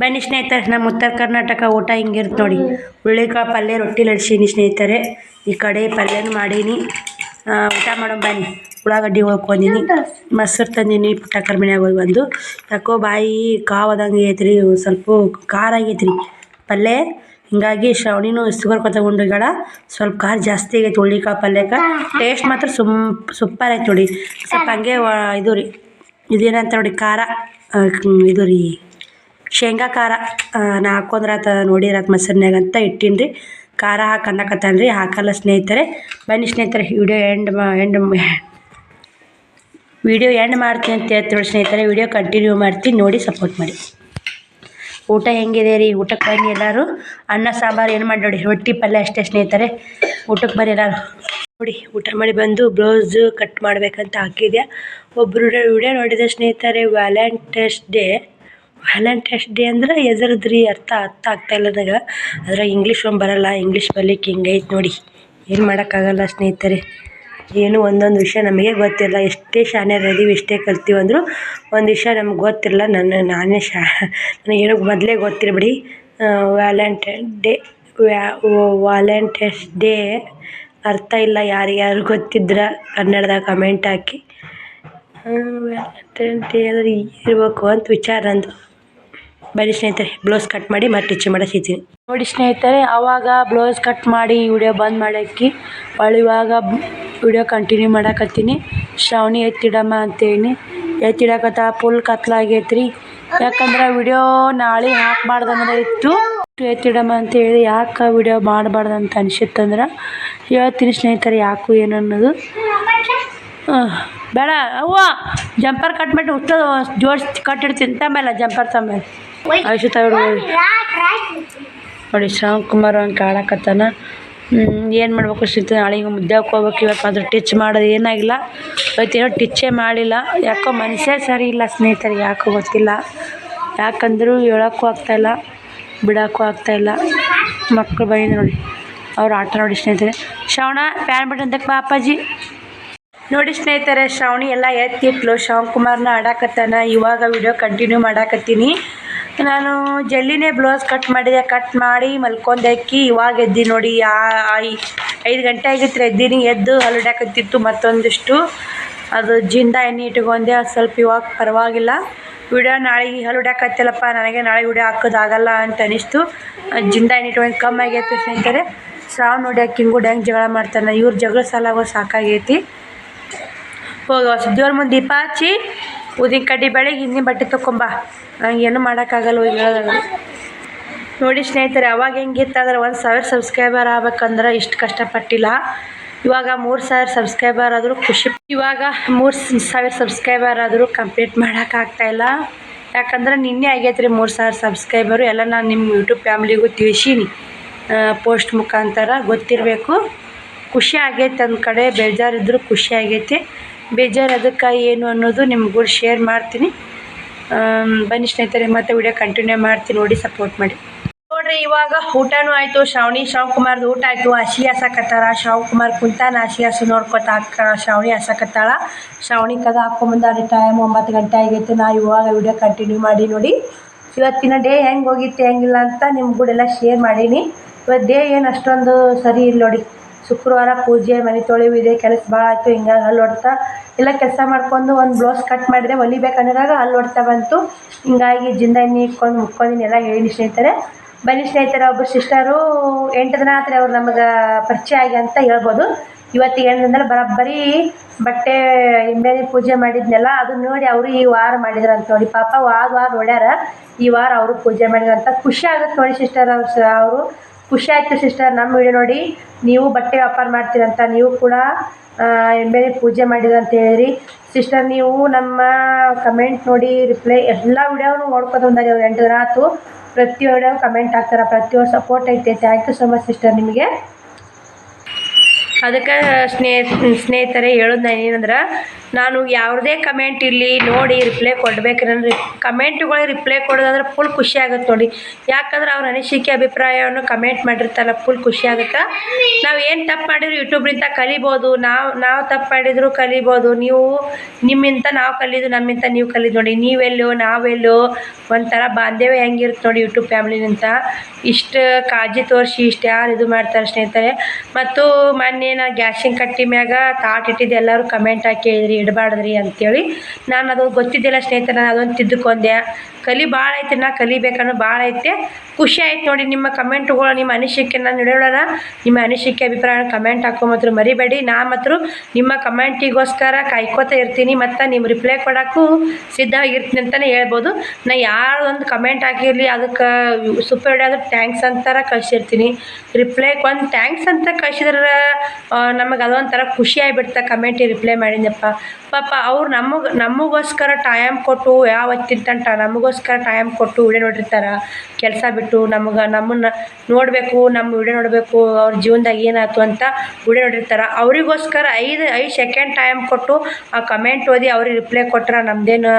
Speaker 1: ಬನ್ನಿ ಸ್ನೇಹಿತರೆ ನಮ್ಮ ಉತ್ತರ ಕರ್ನಾಟಕ ಊಟ ಹಿಂಗಿರುತ್ತೆ ನೋಡಿ. ಹುಳ್ಳಿಕಾಳು ಪಲ್ಯ ರೊಟ್ಟಿ ಲಡ್ಸೀನಿ ಸ್ನೇಹಿತರೆ. ಈ ಕಡೆ ಪಲ್ಯನೂ ಮಾಡೀನಿ. ಊಟ ಮಾಡೋಣ ಬನ್ನಿ. ಉಳ್ಳಾಗಡ್ಡಿ ಹೋಗ್ಕೊಂಡೀನಿ ಮೊಸರು ತಂದೀನಿ, ಪುಟ್ಟ ಮನ್ಯಾಗ ಹೋಗಿ ಬಂದು. ಯಾಕೋ ಬಾಯಿ ಕಾವದಂಗೆ ಐತ್ರಿ ಸ್ವಲ್ಪ ಖಾರ ಆಗೈತ್ರಿ. ಪಲ್ಯ ಹಿಂಗಾಗಿ ಶ್ರವಣಿನೂ ಸುಗರ್ ತಗೊಂಡ್ರಿಗಳ ಸ್ವಲ್ಪ ಖಾರ ಜಾಸ್ತಿ ಆಗೈತೆ ಉಳ್ಳಿಕಾಯಿ ಪಲ್ಯಕ್ಕೆ ಟೇಸ್ಟ್ ಮಾತ್ರ ಸುಮ್ ಸೂಪರ್ ಐತೆ ನೋಡಿ. ಸ್ವಲ್ಪ ಹಂಗೆ ಇದು ರೀ. ಇದೇನಂತ ನೋಡಿ, ಖಾರ. ಇದು ರೀ. ಶೇಂಗಾ ಖಾರ. ನಾ ಹಾಕೊಂಡ್ರಾತ ನೋಡಿರಾತ ಮೊಸರಿನಾಗ ಅಂತ ಇಟ್ಟೀನಿ ರೀ ಖಾರ ಹಾಕಿ ಅನ್ನಕತ್ತಾನ ರೀ ಹಾಕಲ್ಲ ಸ್ನೇಹಿತರೆ. ಬನ್ನಿ ಸ್ನೇಹಿತರೆ video end end video end ಮಾಡ್ತೀನಿ ಅಂತ ಹೇಳ್ತೀವಿ ಸ್ನೇಹಿತರೆ ವಿಡಿಯೋ ಕಂಟಿನ್ಯೂ ಮಾಡ್ತೀನಿ, ನೋಡಿ ಸಪೋರ್ಟ್ ಮಾಡಿ. ಊಟ ಹೆಂಗಿದೆ ರೀ? ಊಟಕ್ಕೆ ಬನ್ನಿ ಎಲ್ಲರೂ. ಅನ್ನ, ಸಾಂಬಾರು ಏನು ಮಾಡಿ ನೋಡಿ. ರೊಟ್ಟಿ, ಪಲ್ಯ ಅಷ್ಟೇ ಸ್ನೇಹಿತರೆ. ಊಟಕ್ಕೆ ಬನ್ನಿ ಎಲ್ಲರೂ. ನೋಡಿ, ಊಟ ಮಾಡಿ ಬಂದು ಬ್ಲೌಸ್ ಕಟ್ ಮಾಡಬೇಕಂತ ಹಾಕಿದ್ಯಾ. ಒಬ್ಬರು ವಿಡಿಯೋ ನೋಡಿದ ಸ್ನೇಹಿತರೆ ವ್ಯಾಲೆಂಟೈನ್ಸ್ ಡೇ ವ್ಯಾಲೆಂಟೈನ್ಸ್ ಡೇ ಅಂದ್ರೆ ರೀ ಅರ್ಥ ಅರ್ಥ ಆಗ್ತಾ ಇಲ್ಲ ನನಗೆ. ಅದ್ರಾಗ ಇಂಗ್ಲೀಷ್ ಒಂದು ಬರೋಲ್ಲ ಇಂಗ್ಲೀಷ್ ಬರ್ಲಿಕ್ಕೆ ಹಿಂಗೈತೆ ನೋಡಿ. ಏನು ಮಾಡೋಕ್ಕಾಗಲ್ಲ ಸ್ನೇಹಿತರೆ. ಏನು ಒಂದೊಂದು ವಿಷಯ ನಮಗೆ ಗೊತ್ತಿಲ್ಲ. ಎಷ್ಟೇ ಶಾನ್ಯರು ಇದೀವಿ ಎಷ್ಟೇ ಕಲ್ತೀವಿ ಅಂದರೂ ಒಂದು ವಿಷಯ ನಮ್ಗೆ ಗೊತ್ತಿರಲ್ಲ ನನ್ನ, ನಾನೇ ಶಾ, ನನಗೇನು ಮೊದಲೇ ಗೊತ್ತಿರಬಿಡಿ. ವ್ಯಾಲೆಂಟೈನ್ ಡೇ ವ್ಯಾ ವ್ಯಾಲೆಂಟೈನ್ಸ್ ಡೇ ಅರ್ಥ ಇಲ್ಲ. ಯಾರಿಗಾರು ಗೊತ್ತಿದ್ರೆ ಕನ್ನಡದಾಗ ಕಮೆಂಟ್ ಹಾಕಿ. ವ್ಯಾಲೆಂಟೈನ್ ಡೇ ಅಂದ್ರೆ ಇರಬೇಕು ಅಂತ ವಿಚಾರ ಅಂದು ಬನ್ನಿ ಸ್ನೇಹಿತರೆ ಬ್ಲೌಸ್ ಕಟ್ ಮಾಡಿ ಮತ್ತೆ ಟಿಚ್ ಮಾಡಿಸಿದ್ದೀನಿ ನೋಡಿ ಸ್ನೇಹಿತರೆ ಆವಾಗ ಬ್ಲೌಸ್ ಕಟ್ ಮಾಡಿ ವಿಡಿಯೋ ಬಂದ್ ಮಾಡಾಕಿ ಅವಳಿವಾಗ ವಿಡಿಯೋ ಕಂಟಿನ್ಯೂ ಮಾಡಾಕತ್ತೀನಿ. ಶ್ರಾವಣಿ ಎತ್ತಿಡಮ್ಮ ಅಂತೇಳಿ. ಎತ್ತಿಡಕತ್ತ ಫುಲ್ ಕತ್ಲಾಗೈತ್ರಿ ಯಾಕಂದ್ರೆ ವಿಡಿಯೋ ನಾಳೆ ಹಾಕ್ಬಾರ್ದು ಅನ್ನೋದು ಇತ್ತು. ಎತ್ತಿಡಮ್ಮ ಅಂತೇಳಿ ಯಾಕೆ ವಿಡಿಯೋ ಮಾಡಬಾರ್ದು ಅಂತ ಅನಿಸಿತ್ತಂದ್ರೆ ಹೇಳ್ತೀನಿ ಸ್ನೇಹಿತರೆ ಯಾಕು ಏನನ್ನೋದು ಆಹ್, ಬೇಡ. ಅವ್ವ ಜಂಪರ್ ಕಟ್ ಮಾಡಿ ಉಷ್ಟ ಜೋಡಿಸಿ ಕಟ್ಟಿಡ್ತೀನಿ. ತಮ್ಮೇಲೆ ಜಂಪರ್ ತಮ್ಮೇಲೆ ನೋಡಿ ಶ್ರಾವಣ್ ಕುಮಾರ್ ಅವ್ನು ಕಾಡಕತ್ತಾನ ಏನು ಮಾಡ್ಬೇಕು ಸಿಗ್ತದೆ ನಾಳೆಗೆ ಮುದ್ದೆ ಹಾಕೋಬೇಕು ಇವತ್ತು ಅದ್ರ ಟಿಚ್ ಮಾಡೋದು ಏನಾಗಿಲ್ಲ. ಇವತ್ತೇನೋ ಟಿಚ್ಚೇ ಮಾಡಿಲ್ಲ. ಯಾಕೋ ಮನುಷ್ಯ ಸರಿ ಇಲ್ಲ ಸ್ನೇಹಿತರಿಗೆ. ಯಾಕೋ ಗೊತ್ತಿಲ್ಲ. ಯಾಕಂದ್ರೂ ಹೇಳೋಕ್ಕೂ ಆಗ್ತಾಯಿಲ್ಲ ಬಿಡೋಕ್ಕೂ ಆಗ್ತಾಯಿಲ್ಲ ಮಕ್ಕಳು ಬೈದು ನೋಡಿ. ಅವ್ರು ಆಟ ನೋಡಿ ಸ್ನೇಹಿತರೆ. ಶ್ರವಣ ಪ್ಯಾನ್ ಬಟನ್ ಬಾ ಅಪ್ಪಾಜಿ ನೋಡಿ ಸ್ನೇಹಿತರೆ, ಶ್ರಾವಣಿ ಎಲ್ಲ ಎತ್ತಿಟ್ಲು. ಕುಮಾರ್ನ ಆಡಾಕತ್ತಾನ. ಇವಾಗ ವಿಡಿಯೋ ಕಂಟಿನ್ಯೂ ಮಾಡಾಕತ್ತೀನಿ. ನಾನು ಜಲ್ಲಿನೇ ಬ್ಲೌಸ್ ಕಟ್ ಮಾಡಿದೆ. ಕಟ್ ಮಾಡಿ ಮಲ್ಕೊಂಡಾಕಿ ಇವಾಗ ಎದ್ದಿ ನೋಡಿ, ಆ- ಐದು ಗಂಟೆ ಆಗಿತ್ತು ಎದ್ದೀನಿ. ಎದ್ದು ಹಲ್ಡಾಕತ್ತಿತ್ತು ಮತ್ತೊಂದಿಷ್ಟು. ಅದು ಜಿಂದ ಎಣ್ಣೆ ಇಟ್ಕೊಂಡೆ. ಅದು ಸ್ವಲ್ಪ ಇವಾಗ ಪರವಾಗಿಲ್ಲ. ವಿಡಿಯೋ ನಾಳೆಗೆ ಹಲ್ಡಾಕತ್ತಿಲ್ಲಪ್ಪ ನನಗೆ ನಾಳೆ ವಿಡಿಯೋ ಹಾಕೋದಾಗಲ್ಲ ಅಂತ ಅನಿಸ್ತು. ಜಿಂದ ಎಣ್ಣೆ ಇಟ್ಕೊಂಡು ಕಮ್ಮಿ ಆಗೈತೆ ಸ್ನೇಹಿತರೆ. ಸಾವು ನೋಡಿ ಹಿಂಗೂ ಹೆಂಗೆ ಜಗಳ ಮಾಡ್ತಾನೆ. ಇವ್ರ ಜಗಳ ಸಾಲಾಗೋ ಸಾಕಾಗೈತಿ. ಹೋಗ ದೇವ್ರ ಮುಂದೆ ದೀಪ ಹಚ್ಚಿ ಉದಿನ ಕಡ್ಡಿ ಬೆಳಗ್ಗೆ ಹಿಂದಿನ ಬಟ್ಟೆ ತೊಗೊಂಬ ನಂಗೆ ಏನು ಮಾಡೋಕ್ಕಾಗಲ್ಲ ಹೋಗಿ ನೋಡಿ ಸ್ನೇಹಿತರೆ, ಅವಾಗ ಹೆಂಗಿತ್ತು ಅಂದ್ರೆ ಒಂದು ಸಾವಿರ ಸಬ್ಸ್ಕ್ರೈಬರ್ ಆಗ್ಬೇಕಂದ್ರೆ ಇಷ್ಟು ಕಷ್ಟಪಟ್ಟಿಲ್ಲ. ಇವಾಗ ಮೂರು ಸಾವಿರ ಸಬ್ಸ್ಕ್ರೈಬರ್ ಆದರೂ ಖುಷಿ. ಇವಾಗ ಮೂರು ಸಾವಿರ ಸಬ್ಸ್ಕ್ರೈಬರ್ ಆದರೂ ಕಂಪ್ಲೀಟ್ ಮಾಡೋಕ್ಕಾಗ್ತಾಯಿಲ್ಲ ಯಾಕಂದ್ರೆ ನಿನ್ನೆ ಆಗೈತೆ ರೀ ಮೂರು ಸಾವಿರ ಸಬ್ಸ್ಕ್ರೈಬರು. ಎಲ್ಲ ನಾನು ನಿಮ್ಮ ಯೂಟ್ಯೂಬ್ ಫ್ಯಾಮ್ಲಿಗೂ ತಿಳಿಸೀನಿ. ಪೋಸ್ಟ್ ಮುಖಾಂತರ ಗೊತ್ತಿರಬೇಕು. ಖುಷಿ ಆಗೈತೆ ಒಂದು ಕಡೆ ಬೇಜಾರಿದ್ದರೂ ಖುಷಿ ಆಗೈತೆ. ಬೇಜಾರು ಅದಕ್ಕೆ ಏನು ಅನ್ನೋದು ನಿಮ್ಗೂ ಶೇರ್ ಮಾಡ್ತೀನಿ. ಬನ್ನಿ ಸ್ನೇಹಿತರೆ, ಮತ್ತೆ ವಿಡಿಯೋ ಕಂಟಿನ್ಯೂ ಮಾಡ್ತೀನಿ. ನೋಡಿ ಸಪೋರ್ಟ್ ಮಾಡಿ. ನೋಡ್ರಿ, ಇವಾಗ ಊಟನೂ ಆಯಿತು. ಶ್ರಾವಣಿ ಶ್ರಾವಣ್ ಊಟ ಆಯಿತು. ಹಸಿ ಹಸಕತ್ತಾರ ಶ್ರಾವಣ್ ಕುಮಾರ್ ಕುಂತಾನ, ಹಸಿ ಹಸು ನೋಡ್ಕೊತ ಅಕ್ಕ ಶ್ರಾವಣಿ ಹಸಕತ್ತಾಳ. ಶ್ರಾವಣಿ ಕದ ಹಾಕೊಂಬಂದಾಡಿ ಟೈಮ್ ಒಂಬತ್ತು ಗಂಟೆ ಆಗೈತೆ. ನಾ ಇವಾಗ ವಿಡಿಯೋ ಕಂಟಿನ್ಯೂ ಮಾಡಿ ನೋಡಿ. ಇವತ್ತಿನ ಡೇ ಹೆಂಗೆ ಹೋಗಿತ್ತು, ಹೆಂಗಿಲ್ಲ ಅಂತ ನಿಮ್ಮ ಶೇರ್ ಮಾಡೀನಿ. ಇವತ್ತು ಡೇ ಏನು ಅಷ್ಟೊಂದು ಸರಿ ಇಲ್ಲ ನೋಡಿ. ಶುಕ್ರವಾರ ಪೂಜೆ, ಮನೆ ತೊಳೆಯುವ ಇದೆ, ಕೆಲಸ ಭಾಳ ಆಯಿತು ಹಿಂಗಾಗಿ ಹಲ್ಲು ಹೊಡ್ತಾ ಎಲ್ಲ ಕೆಲಸ ಮಾಡ್ಕೊಂಡು ಒಂದು ಬ್ಲೌಸ್ ಕಟ್ ಮಾಡಿದೆ ಹೊಲಿಬೇಕಂದಾಗ ಹಲ್ಲು ಹೊಡ್ತಾ ಬಂತು. ಹಿಂಗಾಗಿ ಜಿಂದ ಇಟ್ಕೊಂಡು ಮುಕ್ಕೊಂಡಿನಿ ಎಲ್ಲ ಹೇಳಿ ಸ್ನೇಹಿತರೆ. ಬನ್ನಿ ಸ್ನೇಹಿತರೆ ಒಬ್ಬರು ಸಿಸ್ಟರು ಎಂಟು ದಿನ ಆದರೆ ಅವ್ರು ನಮಗೆ ಪರಿಚಯ ಆಗಿ ಅಂತ ಹೇಳ್ಬೋದು. ಇವತ್ತಿಗೆ ಏನಂದ್ರೆ ಬರೋಬ್ಬರಿ ಬಟ್ಟೆ ಹಿಂಬೇರಿ ಪೂಜೆ ಮಾಡಿದ್ನೆಲ್ಲ, ಅದು ನೋಡಿ ಅವರು ಈ ವಾರ ಮಾಡಿದ್ರು ಅಂತ ನೋಡಿ. ಪಾಪ ವಾರ ವಾರ ನೋಡ್ಯಾರ ಈ ವಾರ ಅವರು ಪೂಜೆ ಮಾಡಿದ್ರು ಅಂತ ಖುಷಿ ಆಗುತ್ತೆ ನೋಡಿ ಸಿಸ್ಟರ್ ಅವ್ರು ಅವರು. ಖುಷಿ ಆಯಿತು ಸಿಸ್ಟರ್ ನಮ್ಮ ವಿಡಿಯೋ ನೋಡಿ. ನೀವು ಬಟ್ಟೆ ವ್ಯಾಪಾರ ಮಾಡ್ತೀರಂತ, ನೀವು ಕೂಡ ಎಂಬೇನೆ ಪೂಜೆ ಅಂತ ಹೇಳಿರಿ ಸಿಸ್ಟರ್ ನೀವು ನಮ್ಮ ಕಮೆಂಟ್ ನೋಡಿ ರಿಪ್ಲೈ ಎಲ್ಲ ವಿಡಿಯೋನು ನೋಡ್ಕೊಂಡು ಅವ್ರು ಎಂಟು ದಿನ ಆಯ್ತು. ಪ್ರತಿ ವಿಡಿಯೋ ಕಮೆಂಟ್ ಹಾಕ್ತಾರೆ ಪ್ರತಿಯೊಂದು ಸಪೋರ್ಟ್ ಐತೆ. Thank you so much sister ನಿಮಗೆ. ಅದಕ್ಕೆ ಸ್ನೇಹ, ಸ್ನೇಹಿತರೆ ಹೇಳೋದು ನಾನು ಏನಂದ್ರೆ ನಾನು ಯಾವುದೇ ಕಮೆಂಟ್ ಇರಲಿ, ನೋಡಿ ರಿಪ್ಲೈ ಕೊಡ್ಬೇಕಂದ್ರೆ ಕಮೆಂಟ್ಗಳಿಗೆ ರಿಪ್ಲೈ ಕೊಡೋದಂದ್ರೆ ಫುಲ್ ಖುಷಿ ಆಗುತ್ತೆ ನೋಡಿ. ಯಾಕಂದ್ರೆ ಅವ್ರ ಅನಿಸಿಕೆ ಅಭಿಪ್ರಾಯವನ್ನು ಕಮೆಂಟ್ ಮಾಡಿರ್ತಾರಲ್ಲ ಫುಲ್ ಖುಷಿ ಆಗುತ್ತೆ. ನಾವು ಏನು ತಪ್ಪು ಮಾಡಿದ್ರು ಯೂಟ್ಯೂಬ್ನಿಂದ ಕಲಿಬೋದು. ನಾವು ನಾವು ತಪ್ಪು ಮಾಡಿದ್ರು ಕಲಿಬೋದು. ನೀವು ನಿಮ್ಮಿಂದ ನಾವು ಕಲಿದು, ನಮ್ಮಿಂದ ನೀವು ಕಲಿದು ನೋಡಿ. ನೀವೆಲ್ಲೋ, ನಾವೆಲ್ಲೋ ಒಂಥರ ಬಾಂಧವ್ಯ ಹೆಂಗಿರುತ್ತೆ ನೋಡಿ ಯೂಟ್ಯೂಬ್ ಫ್ಯಾಮ್ಲಿನಿಂದ ಇಷ್ಟು ಕಾಳಜಿ ತೋರಿಸಿ, ಇಷ್ಟು ಯಾರು ಇದು ಮಾಡ್ತಾರೆ ಸ್ನೇಹಿತರೆ. ಮತ್ತು ಮೊನ್ನೆ ನಾ ಗ್ಯಾಸಿನ ಕಟ್ಟಿ ಮ್ಯಾಗ ತಾಟ್ ಇಟ್ಟಿದ್ದು ಎಲ್ಲರೂ ಕಮೆಂಟ್ ಹಾಕಿ ಹೇಳಿದ್ರಿ. ಇಡಬಾರ್ದ್ರಿ ಅಂತೇಳಿ ನಾನು ಅದು ಗೊತ್ತಿದ್ದಿಲ್ಲ ಸ್ನೇಹಿತರೆ ನಾನು ಅದೊಂದು ತಿದ್ದುಕೊಂಡೆ. ಕಲಿ ಭಾಳ ಐತೆ, ನಾ ಕಲಿಬೇಕನ್ನೋ ಭಾಳ ಐತೆ. ಖುಷಿ ಆಯ್ತು ನೋಡಿ, ನಿಮ್ಮ ಕಮೆಂಟ್ಗಳು ನಿಮ್ಮ ಅನಿಸಿಕೆ ನಾನು ಹಿಡಿಯೋಣ ನಿಮ್ಮ ಅನಿಸಿಕೆ ಅಭಿಪ್ರಾಯ ಕಮೆಂಟ್ ಹಾಕೊಂಬತ್ರು ಮರಿಬೇಡಿ. ನಾ ಮಾತ್ರ ನಿಮ್ಮ ಕಮೆಂಟಿಗೋಸ್ಕರ ಕಾಯ್ಕೋತಾ ಇರ್ತೀನಿ ಮತ್ತು ನಿಮ್ಮ ರಿಪ್ಲೈ ಕೊಡೋಕ್ಕೂ ಸಿದ್ಧವಾಗಿರ್ತೀನಿ ಅಂತಲೇ ಹೇಳ್ಬೋದು. ನಾ ಯಾರು ಒಂದು ಕಮೆಂಟ್ ಹಾಕಿರಲಿ, ಅದಕ್ಕೆ ಸೂಪರ್ ಹೊಡ್ಯೋದು ಥ್ಯಾಂಕ್ಸ್ ಅಂತಾರ ಕಳಿಸಿರ್ತೀನಿ. ರಿಪ್ಲೈ ಒಂದು ಥ್ಯಾಂಕ್ಸ್ ಅಂತ ಕಳ್ಸಿದ್ರೆ ನಮಗೆ ಅದೊಂಥರ ಖುಷಿ ಆಗಿಬಿಡ್ತಾ ಕಮೆಂಟಿಗೆ ರಿಪ್ಲೈ ಮಾಡಿದ್ನಪ್ಪ. ಪಾಪ ಅವ್ರು ನಮಗೆ, ನಮಗೋಸ್ಕರ ಟೈಮ್ ಕೊಟ್ಟು ಯಾವತ್ತಿಂತ ನಮಗೋಸ್ಕರ ಟೈಮ್ ಕೊಟ್ಟು ವಿಡಿಯೋ ನೋಡಿರ್ತಾರೆ. ಕೆಲಸ ಬಿಟ್ಟು ನಮ್ಗೆ ನಮ್ಮನ್ನು ನೋಡಬೇಕು ನಮ್ಮ ವಿಡಿಯೋ ನೋಡಬೇಕು, ಅವ್ರ ಜೀವನದಾಗ ಏನಾಯ್ತು ಅಂತ ವಿಡಿಯೋ ನೋಡಿರ್ತಾರೆ. ಅವರಿಗೋಸ್ಕರ ಐದು ಐದು ಸೆಕೆಂಡ್ ಟೈಮ್ ಕೊಟ್ಟು ಆ ಕಮೆಂಟ್ ಓದಿ ಅವ್ರಿಗೆ ರಿಪ್ಲೈ ಕೊಟ್ರೆ ನಮ್ಮದೇನು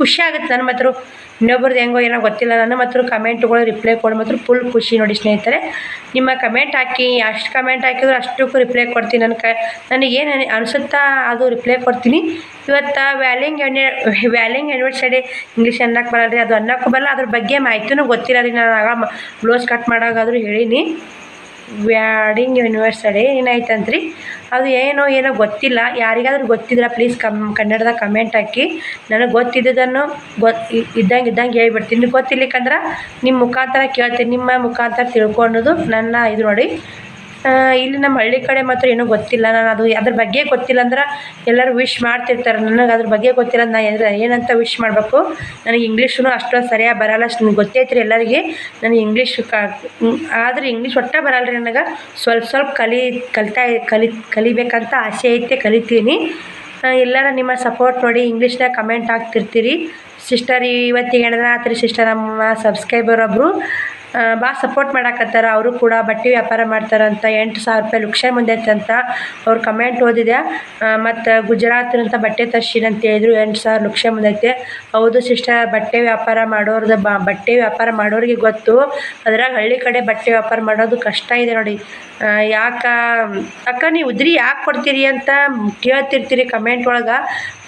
Speaker 1: ಖುಷಿ ಆಗುತ್ತೆ. ನನ್ನ ಮಾತ್ರ ಇನ್ನೊಬ್ರದ್ದು ಹೆಂಗೋ ಏನೋ ಗೊತ್ತಿಲ್ಲ ನಾನು ಮಾತ್ರ ಕಮೆಂಟ್ಗಳು ರಿಪ್ಲೈ ಕೊಡು ಮಾತ್ರ ಫುಲ್ ಖುಷಿ ನೋಡಿ ಸ್ನೇಹಿತರೆ. ನಿಮ್ಮ ಕಮೆಂಟ್ ಹಾಕಿ, ಅಷ್ಟು ಕಮೆಂಟ್ ಹಾಕಿದ್ರು ಅಷ್ಟಕ್ಕೂ ರಿಪ್ಲೈ ಕೊಡ್ತೀನಿ. ನನ್ನ ಕ ನನಗೇನು ಅನಿಸುತ್ತಾ ಅದು ರಿಪ್ಲೈ ಕೊಡ್ತೀನಿ. ಇವತ್ತು ವ್ಯಾಲಿಂಗ್ ಎಣ್ಣೆ ವ್ಯಾಲಿಂಗ್ ಆ್ಯನಿವರ್ಸರಿ ಇಂಗ್ಲೀಷ್ ಅನ್ನಕ್ಕೆ ಬರಲ್ಲ ರೀ ಅದು ಅನ್ನಕ್ಕೆ ಬರಲ್ಲ, ಅದ್ರ ಬಗ್ಗೆ ಮಾಹಿತಿನೂ ಗೊತ್ತಿಲ್ಲ ರೀ ನಾನು ಆಗ ಬ್ಲೌಸ್ ಕಟ್ ಮಾಡೋಗಾದ್ರೂ ಹೇಳೀನಿ. ವ್ಯಾಡಿಂಗ್ ಯೂನಿವರ್ಸರಿ ಏನಾಯ್ತಂತ್ರಿ? ಅದು ಏನೋ ಏನೋ ಗೊತ್ತಿಲ್ಲ. ಯಾರಿಗಾದ್ರೂ ಗೊತ್ತಿದ್ರೆ ಪ್ಲೀಸ್ ಕಮ್ ಕನ್ನಡದಾಗ ಕಮೆಂಟ್ ಹಾಕಿ. ನನಗೆ ಗೊತ್ತಿದ್ದದನ್ನು ಗೊತ್ತು ಇದ್ದಂಗೆ ಇದ್ದಂಗೆ ಹೇಳ್ಬಿಡ್ತೀನಿ. ಗೊತ್ತಿರ್ಲಿಕ್ಕಂದ್ರೆ ನಿಮ್ಮ ಮುಖಾಂತರ ಕೇಳ್ತೀನಿ. ನಿಮ್ಮ ಮುಖಾಂತರ ತಿಳ್ಕೊಳ್ಳೋದು ನನ್ನ ಇದು ನೋಡಿ. ಇಲ್ಲಿ ನಮ್ಮ ಹಳ್ಳಿ ಕಡೆ ಮಾತ್ರ ಏನೂ ಗೊತ್ತಿಲ್ಲ. ನಾನು ಅದು ಅದ್ರ ಬಗ್ಗೆ ಗೊತ್ತಿಲ್ಲ ಅಂದ್ರೆ ಎಲ್ಲರೂ ವಿಶ್ ಮಾಡ್ತಿರ್ತಾರೆ. ನನಗೆ ಅದ್ರ ಬಗ್ಗೆ ಗೊತ್ತಿಲ್ಲ ನಾನು ಎಲ್ಲ ಏನಂತ ವಿಶ್ ಮಾಡಬೇಕು? ನನಗೆ ಇಂಗ್ಲೀಷೂ ಅಷ್ಟೊಂದು ಸರಿಯಾಗಿ ಬರಲ್ಲ. ಅಷ್ಟು ಗೊತ್ತೈತೆ ರೀ ಎಲ್ಲರಿಗೆ. ನನಗೆ ಇಂಗ್ಲೀಷ್ ಕ ಆದ್ರೆ ಇಂಗ್ಲೀಷ್ ಒಟ್ಟೆ ಬರಲ್ಲ ರೀ ನನಗೆ. ಸ್ವಲ್ಪ ಸ್ವಲ್ಪ ಕಲಿ, ಕಲಿತಾ, ಕಲಿ, ಕಲಿಬೇಕಂತ ಆಸೆ ಐತೆ, ಕಲಿತೀನಿ. ಎಲ್ಲರ ನಿಮ್ಮ ಸಪೋರ್ಟ್ ನೋಡಿ ಇಂಗ್ಲೀಷ್ನಾಗ ಕಮೆಂಟ್ ಹಾಕ್ತಿರ್ತೀರಿ. ಸಿಸ್ಟರ್ ಇವತ್ತಿಗೆ ಹೇಳಿದ್ರೆ ಆತ್ರಿ ಸಿಸ್ಟರ್ ನಮ್ಮ ಸಬ್ಸ್ಕ್ರೈಬರ್ ಒಬ್ಬರು ಭಾಳ ಸಪೋರ್ಟ್ ಮಾಡಾಕತ್ತಾರ. ಅವರು ಕೂಡ ಬಟ್ಟೆ ವ್ಯಾಪಾರ ಮಾಡ್ತಾರಂತ ಎಂಟು ಸಾವಿರ ರೂಪಾಯಿ ಲಕ್ಷ ಮುಂದೆ ಅಂತ ಅವ್ರ ಕಮೆಂಟ್ ಓದಿದೆ. ಮತ್ತು ಗುಜರಾತ್ನಂತ ಬಟ್ಟೆ ತರ್ಸಿನ ಅಂತ ಹೇಳಿದ್ರು. ಎಂಟು ಸಾವಿರ ಲಕ್ಷ ಮುಂದೈತೆ ಹೌದು ಸಿಸ್ಟರ್, ಬಟ್ಟೆ ವ್ಯಾಪಾರ ಮಾಡೋರ್ದು ಬ, ಬಟ್ಟೆ ವ್ಯಾಪಾರ ಮಾಡೋರಿಗೆ ಗೊತ್ತು. ಅದ್ರಾಗ ಹಳ್ಳಿ ಕಡೆ ಬಟ್ಟೆ ವ್ಯಾಪಾರ ಮಾಡೋದು ಕಷ್ಟ ಇದೆ ನೋಡಿ. ಯಾಕೆ, ಅಕ್ಕ ನೀವು ಉದ್ರಿ ಯಾಕೆ ಕೊಡ್ತೀರಿ ಅಂತ ಕೇಳ್ತಿರ್ತೀರಿ ಕಮೆಂಟ್ ಒಳಗೆ.